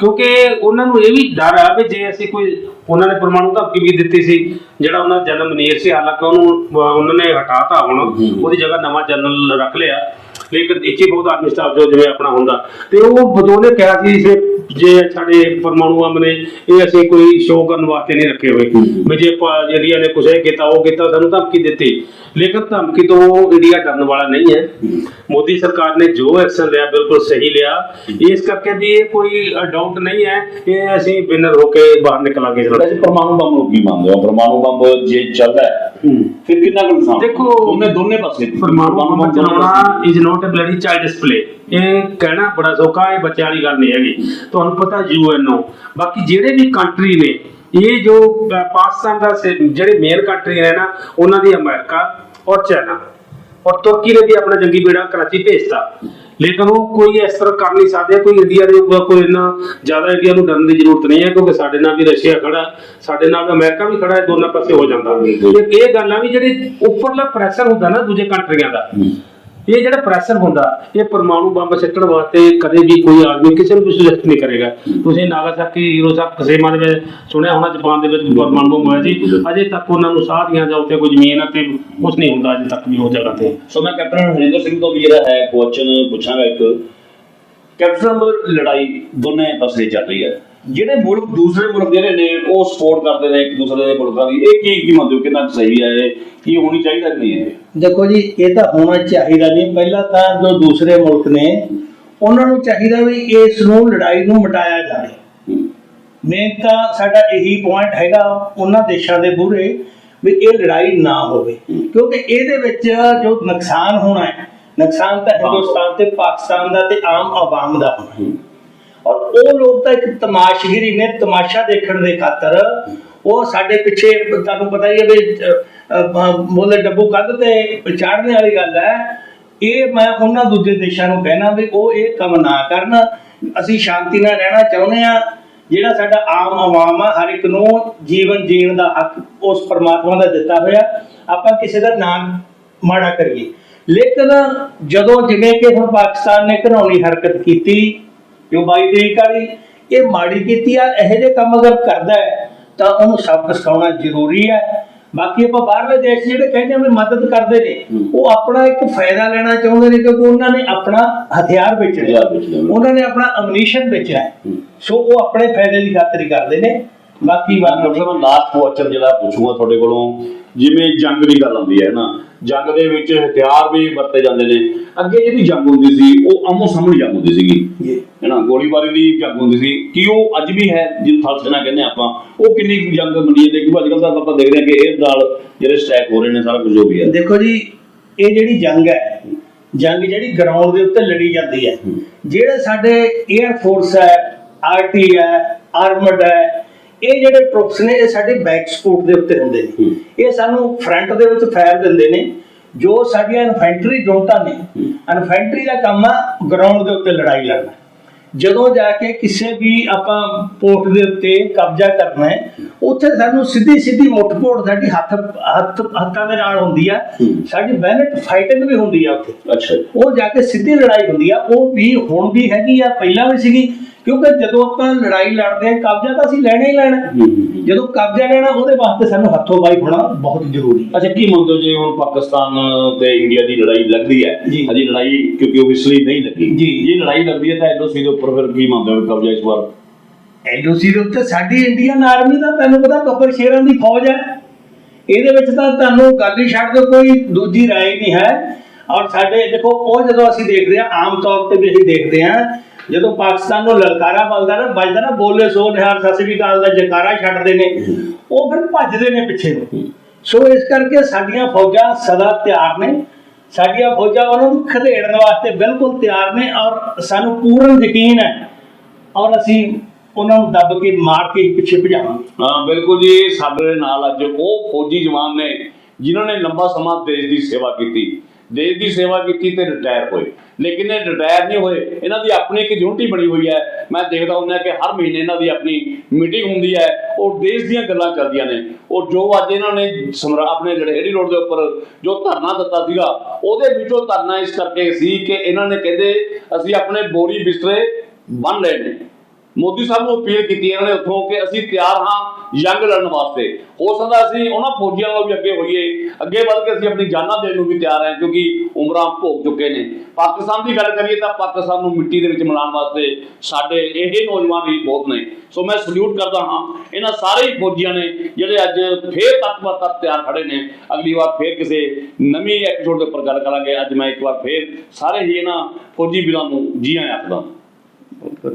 ਕਿਉਂਕਿ ਉਹਨਾਂ ਨੂੰ ਇਹ ਵੀ ਡਰ ਆ ਵੀ ਜੇ ਅਸੀਂ ਕੋਈ ਉਹਨਾਂ ਨੇ ਪਰਮਾਣੂ ਧਮਕੀ ਵੀ ਦਿੱਤੀ ਸੀ ਜਿਹੜਾ ਉਹਨਾਂ ਦਾ ਜਨਰਲ ਮਨੀਰ ਸੀ ਹਾਲਾਂਕਿ ਉਹਨੂੰ ਅਹ ਉਹਨਾਂ ਨੇ ਹਟਾਤਾ ਹੁਣ ਉਹਦੀ ਜਗ੍ਹਾ ਨਵਾਂ ਜਨਰਲ ਰੱਖ ਲਿਆ। ਲੇਕਿਨ ਇੱਥੇ ਬਹੁਤ ਆਰਮੀ ਸਟਾਫ ਜੋ ਜਿਵੇਂ ਆਪਣਾ ਹੁੰਦਾ। ਤੇ ਉਹ ਬਦੋਨੇ ਨੇ ਕਿਹਾ ਸੀ ਜੇ ਜੇ ਸਾਡੇ ਪਰਮਾਣੂ ਬੰਬ ਨੇ ਇਹ ਅਸੀਂ ਕੋਈ ਸ਼ੋਅ ਕਰਨ ਵਾਸਤੇ ਨਹੀਂ ਰੱਖੇ ਹੋਏ। ਵੀ ਜੇ ਇੰਡੀਆ ਨੇ ਕੁਛ ਇਹ ਕੀਤਾ ਉਹ ਕੀਤਾ ਸਾਨੂੰ ਧਮਕੀ ਦਿੱਤੀ। ਲੇਕਿਨ ਧਮਕੀ ਤੋਂ ਇੰਡੀਆ ਡਰਨ ਵਾਲਾ ਨਹੀਂ ਹੈ। ਮੋਦੀ ਸਰਕਾਰ ਨੇ ਜੋ ਐਕਸ਼ਨ ਲਿਆ ਬਿਲਕੁਲ ਸਹੀ ਲਿਆ। ਇਸ ਕਰਕੇ ਵੀ ਇਹ ਕੋਈ ਡਾਊਟ ਨਹੀਂ ਹੈ ਕਿ ਅਸੀਂ ਵਿਨਰ ਹੋ ਕੇ ਬਾਹਰ ਨਿਕਲਾਂਗੇ। ਵੈਸੇ ਪਰਮਾਣੂ ਬੰਬ ਨੂੰ ਕੀ ਮੰਨਦੇ ਹੋ? ਪਰਮਾਣੂ ਬੰਬ ਜੇ ਚੱਲਦਾ ਫਿਰ ਕਿੰਨਾ ਕੁ ਨੁਕਸਾਨ? ਦੇਖੋ, ਦੋਨੇ ਦੋਨੇ ਪਾਸੇ ਪਰਮਾਣੂ ਬੰਬ ਚਲਾਉਣਾ ਇਜ਼ ਨਾਟ ਅ ਬਲੈਡੀ ਚਾਈਲਡਸ ਪਲੇ ਇਹ ਕਹਿਣਾ ਬੜਾ ਸੌਖਾ ਹੈ ਬੱਚਿਆਂ ਵਾਲੀ ਗੱਲ ਨਹੀਂ ਹੈਗੀ। ਤੁਹਾਨੂੰ ਪਤਾ ਯੂਐਨਓ ਬਾਕੀ ਜਿਹੜੇ ਵੀ ਕੰਟਰੀ ਨੇ ਇਹ ਜੋ ਪਾਕਿਸਤਾਨ ਦਾ ਜਿਹੜੇ ਮੇਨ ਕੰਟਰੀ ਨੇ ਨਾ ਉਹਨਾਂ ਦੀ ਅਮਰੀਕਾ ਔਰ ਚਾਈਨਾ ਔਰ ਤੁਰਕੀ ਨੇ ਵੀ ਆਪਣਾ ਜੰਗੀ ਬੇੜਾ ਕਰਾਚੀ ਭੇਜਤਾ। ਲੇਕਿਨ ਉਹ ਕੋਈ ਇਸ ਤਰ੍ਹਾਂ ਕਰ ਨਹੀਂ ਸਕਦੇ ਕੋਈ ਇੰਡੀਆ ਦੇ ਉੱਪਰ ਕੋਈ ਇੰਨਾ ਜ਼ਿਆਦਾ ਇੰਡੀਆ ਨੂੰ ਡਰਨ ਦੀ ਜ਼ਰੂਰਤ ਨਹੀਂ ਹੈ ਕਿਉਂਕਿ ਸਾਡੇ ਨਾਲ ਵੀ ਰਸ਼ੀਆ ਖੜਾ ਸਾਡੇ ਨਾਲ ਅਮਰੀਕਾ ਵੀ ਖੜਾ ਹੈ ਦੋਨਾਂ ਪਾਸੇ ਹੋ ਜਾਂਦਾ। ਇੱਕ ਇਹ ਗੱਲ ਵੀ ਜਿਹੜੀ ਉੱਪਰਲਾ ਪ੍ਰੈਸ਼ਰ ਹੁੰਦਾ ਨਾ ਦੂਜੇ ਕੰਟਰੀਆਂ ਦਾ ਇਹ ਜਿਹੜਾ ਪ੍ਰੈਸ਼ਰ ਹੁੰਦਾ, ਇਹ ਪਰਮਾਣੂ ਬੰਬ ਸਿੱਟਣ ਵਾਸਤੇ ਕਦੇ ਵੀ ਕੋਈ ਆਦਮੀ ਕਿਸੇ ਨੂੰ ਵੀ ਸੁਜੈਸਟ ਨਹੀਂ ਕਰੇਗਾ। ਤੁਸੀਂ ਨਾਗਾਸਾਕੀ ਹੀਰੋਸਾਕਸੇਮਾ ਦੇ ਵਿੱਚ ਸੁਣਿਆ ਹੋਣਾ, ਜਾਪਾਨ ਦੇ ਵਿੱਚ ਪਰਮਾਣੂ ਬੰਬ ਹੋਇਆ ਸੀ। ਅਜੇ ਤੱਕ ਉਹਨਾਂ ਨੂੰ ਸਾਹ ਜਾਂ ਉੱਤੇ ਕੋਈ ਜ਼ਮੀਨ ਅਤੇ ਕੁਝ ਨਹੀਂ ਹੁੰਦਾ ਅਜੇ ਤੱਕ ਵੀ ਉਹ ਜਗ੍ਹਾ ਤੇ। ਸੋ ਮੈਂ ਕੈਪਟਨ ਹਰਿੰਦਰ ਸਿੰਘ ਤੋਂ ਵੀ ਜਿਹੜਾ ਹੈ ਕੁਐਸਚਨ ਪੁੱਛਾਂਗਾ ਇੱਕ। ਕੈਪਟਨ ਲੜਾਈ ਦੋਨੇ ਪਾਸੇ ਚੱਲ ਰਹੀ ਹੈ। ਜਿਹੜੇ ਮੁਲਕ, ਦੂਸਰੇ ਮੁਲਕ ਜਿਹੜੇ ਨੇ, ਉਹ ਸਪੋਰਟ ਕਰਦੇ ਨੇ ਇੱਕ ਦੂਸਰੇ ਦੇ ਮੁਲਕਾਂ ਦੀ। ਇਹ ਕੀ ਕੀ ਮੰਨਦੇ ਹੋ? ਕਿੰਨਾ ਕੁ ਸਹੀ ਹੈ ਇਹ? ਕੀ ਹੋਣੀ ਚਾਹੀਦਾ ਕਿ ਨਹੀਂ ਹੈ ਦੇਖੋ ਜੀ, ਇਹ ਤਾਂ ਹੋਣਾ ਚਾਹੀਦਾ ਨਹੀਂ ਪਹਿਲਾਂ ਤਾਂ ਜੋ ਦੂਸਰੇ ਮੁਲਕ ਨੇ, ਉਹਨਾਂ ਨੂੰ ਚਾਹੀਦਾ ਵੀ ਇਸ ਨੂੰ, ਲੜਾਈ ਨੂੰ ਮਿਟਾਇਆ ਜਾਵੇ। ਮੇਨ ਤਾਂ ਸਾਡਾ ਇਹੀ ਪੁਆਇੰਟ ਹੈਗਾ ਉਹਨਾਂ ਦੇਸ਼ਾਂ ਦੇ ਮੂਹਰੇ ਵੀ ਇਹ ਲੜਾਈ ਨਾ ਹੋਵੇ। ਕਿਉਂਕਿ ਇਹਦੇ ਵਿੱਚ ਜੋ ਨੁਕਸਾਨ ਹੋਣਾ ਹੈ, ਨੁਕਸਾਨ ਤਾਂ ਹਿੰਦੁਸਤਾਨ ਤੇ ਪਾਕਿਸਤਾਨ ਦਾ ਤੇ ਆਮ ਆਵਾਮ ਦਾ ਹੋਣਾ ਔਰ ਉਹ ਲੋਕ ਤਾਂ ਇੱਕ ਤਮਾਸ਼ਗੀਰੀ ਨੇ ਤਮਾਸ਼ਾ ਦੇਖਣ ਦੇ ਖਾਤਰ ਉਹ ਸਾਡੇ ਪਿੱਛੇ ਤੁਹਾਨੂੰ ਪਤਾ ਹੀ ਹੈ ਵੀ ਅ, ਡੱਬੂ ਕੱਢ ਤੇ ਚਾੜਨੇ ਵਾਲੀ ਗੱਲ ਹੈ। ਇਹ ਮੈਂ ਉਹਨਾਂ ਦੂਜੇ ਦੇਸ਼ਾਂ ਨੂੰ ਕਹਿਣਾ ਵੀ ਉਹ ਇਹ ਕੰਮ ਨਾ ਕਰਨ। ਅਸੀਂ ਸ਼ਾਂਤੀ ਨਾਲ ਰਹਿਣਾ ਚਾਹੁੰਦੇ ਆ ਜਿਹੜਾ ਸਾਡਾ ਆਮ ਆਵਾਮ ਆ ਹਰ ਇੱਕ ਨੂੰ ਜੀਵਨ ਜੀਣ ਦਾ ਹੱਕ ਉਸ ਪਰਮਾਤਮਾ ਦਾ ਦਿੱਤਾ ਹੋਇਆ। ਆਪਾਂ ਕਿਸੇ ਦਾ ਨਾਮ ਮਾੜਾ ਕਰੀਏ। ਲੇਕਿਨ ਜਦੋਂ ਜਿਵੇਂ ਕਿ ਹੁਣ ਪਾਕਿਸਤਾਨ ਨੇ ਘਿਨਾਉਣੀ ਹਰਕਤ ਕੀਤੀ ਜੋ ਬਾਈ ਤਰੀਕ ਵਾਲੀ ਇਹ ਮਾੜੀ ਕੀਤੀ ਆ ਇਹੋ ਜਿਹੇ ਕੰਮ ਅਗਰ ਕਰਦਾ ਹੈ ਤਾਂ ਉਹਨੂੰ ਸਬਕ ਸਿਖਾਉਣਾ ਜ਼ਰੂਰੀ ਹੈ। ਬਾਕੀ ਆਪਾਂ ਬਾਹਰਲੇ ਦੇਸ਼ ਜਿਹੜੇ ਕਹਿੰਦੇ ਆ ਵੀ ਮਦਦ ਕਰਦੇ ਨੇ ਉਹ ਆਪਣਾ ਇੱਕ ਫਾਇਦਾ ਲੈਣਾ ਚਾਹੁੰਦੇ ਨੇ ਕਿਉਂਕਿ ਉਹਨਾਂ ਨੇ ਆਪਣਾ ਹਥਿਆਰ ਨੇ। ਉਹਨਾਂ ਨੇ ਆਪਣਾ ਅਮਨੀਸ਼ਨ ਵੇਚਣਾ ਹੈ। ਸੋ ਉਹ ਆਪਣੇ ਫਾਇਦੇ ਦੀ ਖਾਤਰ ਹੀ ਕਰਦੇ ਨੇ। ਬਾਕੀ ਮੈਂ ਬਾਤ ਡਾਕਟਰ ਸਾਹਿਬ ਲਾਸਟ ਕੁਐਸਚਨ ਜਿਹੜਾ ਪੁੱਛੂਗਾ ਤੁਹਾਡੇ ਕੋਲੋਂ ਜਿਵੇਂ ਜੰਗ ਦੀ ਗੱਲ ਆਉਂਦੀ ਹੈ ਨਾ ਜੰਗ ਦੇ ਵਿੱਚ ਹਥਿਆਰ ਵੀ ਵਰਤੇ ਜਾਂਦੇ ਨੇ। ਅੱਗੇ ਜਿਹੜੀ ਜੰਗ ਹੁੰਦੀ ਸੀ ਉਹ ਆਮੋ ਸਾਹਮਣੇ ਜੰਗ ਹੁੰਦੀ ਸੀਗੀ। ਹੈਨਾ ਗੋਲੀਬਾਰੀ ਦੀ ਜੰਗ ਹੁੰਦੀ ਸੀ। ਕੀ ਉਹ ਅੱਜ ਵੀ ਹੈ ਜਿਹਨੂੰ ਥਲ ਸੈਨਾ ਕਹਿੰਦੇ ਆਪਾਂ? ਉਹ ਕਿੰਨੀ ਕੁ ਜੰਗ ਮੰਨੀ ਜਾਂਦੀ ਕਿਉਂਕਿ ਅੱਜ ਕੱਲ੍ਹ ਤਾਂ ਆਪਾਂ ਦੇਖ ਰਹੇ ਹਾਂ ਕਿ ਇਹ ਨਾਲ ਜਿਹੜੇ ਸਟੈਕ ਹੋ ਰਹੇ ਨੇ ਸਾਰਾ ਕੁਝ ਹੈ ਦੇਖੋ ਜੀ ਇਹ ਜਿਹੜੀ ਜੰਗ ਹੈ ਜੰਗ ਜਿਹੜੀ ਗਰਾਊਂਡ ਦੇ ਉੱਤੇ ਲੜੀ ਜਾਂਦੀ ਹੈ। ਜਿਹੜੇ ਸਾਡੇ 에ਅਰ ਫੋਰਸ ਹੈ ਆਰਟੀ ਹੈ ਆਰਮਡ ਹੈ ਇਹ ਜਿਹੜੇ ਟਰੁੱਪਸ ਨੇ ਇਹ ਸਾਡੇ ਬੈਕ ਸਪੋਰਟ ਦੇ ਉੱਤੇ ਹੁੰਦੇ ਨੇ। ਇਹ ਸਾਨੂੰ ਫਰੰਟ ਦੇ ਵਿੱਚ ਫਾਇਰ ਦਿੰਦੇ ਨੇ ਜੋ ਸਾਡੀਆਂ ਇਨਫੈਂਟਰੀ ਯੂਨਿਟਾਂ ਨੇ ਇਨਫੈਂਟਰੀ ਦਾ ਕੰਮ ਆ ਗਰਾਊਂਡ ਦੇ ਉੱਤੇ ਲੜਾਈ ਲੜਨਾ। ਜਦੋਂ ਜਾ ਕੇ ਕਿਸੇ ਵੀ ਆਪਾਂ ਪੋਰਟ ਦੇ ਉੱਤੇ ਕਬਜ਼ਾ ਕਰਨਾ ਹੈ ਉੱਥੇ ਸਾਨੂੰ ਸਿੱਧੀ ਸਿੱਧੀ ਮੁੱਠ-ਭੋੜ ਸਾਡੀ ਹੱਥ ਹੱਥ ਹੱਥਾਂ ਦੇ ਨਾਲ ਹੁੰਦੀ ਆ। ਸਾਡੀ ਬੈਨਟ ਫਾਈਟਿੰਗ ਵੀ ਹੁੰਦੀ ਆ ਉੱਥੇ। ਅੱਛਾ। ਉਹ ਜਾ ਕੇ ਸਿੱਧੀ ਲੜਾਈ ਹੁੰਦੀ ਆ। ਉਹ ਵੀ ਹੁਣ ਵੀ ਹੈਗੀ ਆ ਪਹਿਲਾਂ ਵੀ ਸੀਗੀ ਕਿਉਂਕਿ ਜਦੋਂ ਆਪਾਂ ਲੜਾਈ ਲੜਦੇ ਆ ਕਬਜ਼ਾ ਤਾਂ ਅਸੀਂ ਲੈਣਾ ਹੀ ਲੈਣਾ। ਜਦੋਂ ਕਬਜ਼ਾ ਲੈਣਾ ਉਹਦੇ ਵਾਸਤੇ ਸਾਨੂੰ ਹੱਥੋਂ ਬਾਈ ਹੋਣਾ ਬਹੁਤ ਜ਼ਰੂਰੀ ਹੈ। ਅੱਛਾ ਕੀ ਮੰਨਦੇ ਜੇ ਹੁਣ ਪਾਕਿਸਤਾਨ ਤੇ ਇੰਡੀਆ ਦੀ ਲੜਾਈ ਲੱਗਦੀ ਹੈ। ਅਜੇ ਲੜਾਈ ਕਿਉਂਕਿ ਓਬਵੀਅਸਲੀ ਨਹੀਂ ਲੱਗੀ। ਜੀ। ਜੇ ਲੜਾਈ ਲੱਗਦੀ ਹੈ ਤਾਂ ਐਲਓਸੀ ਦੇ ਉੱਪਰ ਫਿਰ ਕੀ ਮੰਨਦੇ ਹੋ ਕਬਜ਼ਾ ਇਸ ਵਾਰ? ਐਲਓਸੀ ਦੇ ਉੱਤੇ ਸਾਡੀ ਇੰਡੀਅਨ ਆਰਮੀ ਦਾ ਤੈਨੂੰ ਪਤਾ ਕੱਪਰ ਸ਼ੇਰਾਂ ਦੀ ਫੌਜ ਹੈ। ਇਹਦੇ ਵਿੱਚ ਤਾਂ ਤੁਹਾਨੂੰ ਗੱਲ ਹੀ ਛੱਡ ਦਿਓ ਕੋਈ ਦੂਜੀ ਰਾਏ ਨਹੀਂ ਹੈ। ਔਰ ਸਾਡੇ ਦੇਖੋ ਉਹ ਜਦੋਂ ਅਸੀਂ ਦੇਖਦੇ ਹਾਂ ਆਮ ਤੌਰ ਤੇ ਵੀ ਅਸੀਂ ਦੇਖਦੇ ਹਾਂ ਜਦੋਂ ਪਾਕਿਸਤਾਨ ਨੂੰ ਲਲਕਾਰਾ ਬਲਦਾ ਨਾ, ਵੱਜਦਾ ਨਾ ਬੋਲੇ ਸੋ ਨਿਹਾਰ ਸਤਿ ਸ੍ਰੀ ਅਕਾਲ ਦਾ ਜਕਾਰਾ ਛੱਡਦੇ ਨੇ, ਉਹ ਫਿਰ ਭੱਜਦੇ ਨੇ ਪਿੱਛੇ ਨੂੰ। ਸੋ ਇਸ ਕਰਕੇ ਸਾਡੀਆਂ ਫੌਜਾਂ ਸਦਾ ਤਿਆਰ ਨੇ। ਸਾਡੀਆਂ ਫੌਜਾਂ ਉਹਨਾਂ ਨੂੰ ਖਦੇੜਨ ਵਾਸਤੇ ਬਿਲਕੁਲ ਤਿਆਰ ਨੇ ਔਰ ਸਾਨੂੰ ਪੂਰਨ ਯਕੀਨ ਹੈ ਔਰ ਅਸੀਂ ਉਹਨਾਂ ਨੂੰ ਦੱਬ ਕੇ, ਮਾਰ ਕੇ ਪਿੱਛੇ ਭਜਾਵਾਂਗੇ। ਹਾਂ, ਬਿਲਕੁਲ ਜੀ ਇਹ ਸਾਡੇ ਨਾਲ ਅੱਜ ਉਹ ਫੌਜੀ ਜਵਾਨ ਨੇ ਜਿਨ੍ਹਾਂ ਨੇ ਲੰਬਾ ਸਮਾਂ ਦੇਸ਼ ਦੀ ਸੇਵਾ ਕੀਤੀ। ਦੇਸ਼ ਦੀ ਸੇਵਾ ਕੀਤੀ ਤੇ ਰਿਟਾਇਰ ਹੋਏ। ਲੇਕਿਨ ਇਹ ਰਿਟਾਇਰ ਨਹੀਂ ਹੋਏ। ਇਹਨਾਂ ਦੀ ਆਪਣੀ ਇੱਕ ਯੂਨਿਟੀ ਬਣੀ ਹੋਈ ਹੈ। ਮੈਂ ਦੇਖਦਾ ਹੁੰਦਾ ਕਿ ਹਰ ਮਹੀਨੇ ਇਹਨਾਂ ਦੀ ਆਪਣੀ ਮੀਟਿੰਗ ਹੁੰਦੀ ਹੈ। ਔਰ ਦੇਸ਼ ਦੀਆਂ ਗੱਲਾਂ ਚੱਲਦੀਆਂ ਨੇ। ਔਰ ਜੋ ਅੱਜ ਇਹਨਾਂ ਨੇ ਸਮਰਾ, ਆਪਣੇ ਲੜੇੜੀ ਰੋਡ ਦੇ ਉੱਪਰ ਜੋ ਧਰਨਾ ਦਿੱਤਾ ਸੀਗਾ, ਉਹਦੇ ਵਿੱਚੋਂ ਧਰਨਾ ਇਸ ਕਰਕੇ ਸੀ ਕਿ ਇਹਨਾਂ ਨੇ ਕਹਿੰਦੇ, ਅਸੀਂ ਆਪਣੇ ਬੋਰੀ ਬਿਸਤਰੇ ਬੰਨ ਲਏ ਨੇ। ਮੋਦੀ ਸਾਹਿਬ ਨੂੰ ਅਪੀਲ ਕੀਤੀ ਇਹਨਾਂ ਨੇ ਉੱਥੋਂ ਕਿ ਅਸੀਂ ਤਿਆਰ ਹਾਂ ਜੰਗ ਲੜਨ ਵਾਸਤੇ। ਹੋ ਸਕਦਾ ਅਸੀਂ ਉਹਨਾਂ ਫੌਜੀਆਂ ਨਾਲ ਵੀ ਅੱਗੇ ਹੋਈਏ। ਅੱਗੇ ਵੱਧ ਕੇ ਅਸੀਂ ਆਪਣੀ ਜਾਨਾਂ ਦੇਣ ਨੂੰ ਵੀ ਤਿਆਰ ਹਾਂ, ਕਿਉਂਕਿ ਉਮਰਾਂ ਭੋਗ ਚੁੱਕੇ ਨੇ। ਪਾਕਿਸਤਾਨ ਦੀ ਗੱਲ ਕਰੀਏ ਤਾਂ ਪਾਕਿਸਤਾਨ ਨੂੰ ਮਿੱਟੀ ਦੇ ਵਿੱਚ ਮਿਲਾਉਣ ਵਾਸਤੇ ਸਾਡੇ ਇਹ ਨੌਜਵਾਨ ਵੀ ਬਹੁਤ ਨੇ। ਸੋ ਮੈਂ ਸਲੂਟ ਕਰਦਾ ਹਾਂ, ਇਹਨਾਂ ਸਾਰੇ ਹੀ ਫੌਜੀਆਂ ਨੇ ਜਿਹੜੇ ਅੱਜ ਫੇਰ ਤੱਕ ਤੱਕ ਤਿਆਰ ਖੜੇ ਨੇ। ਅਗਲੀ ਵਾਰ ਫੇਰ ਕਿਸੇ ਨਵੀਂ ਐਪੀਸੋਡ ਦੇ ਉੱਪਰ ਗੱਲ ਕਰਾਂਗੇ। ਅੱਜ ਮੈਂ ਇੱਕ ਵਾਰ ਫੇਰ ਸਾਰੇ ਹੀ ਇਹਨਾਂ ਫੌਜੀ ਵੀਰਾਂ ਨੂੰ ਜੀ ਆਇਆਂ ਆਖਦਾ ਬਹੁਤ ਬਹੁਤ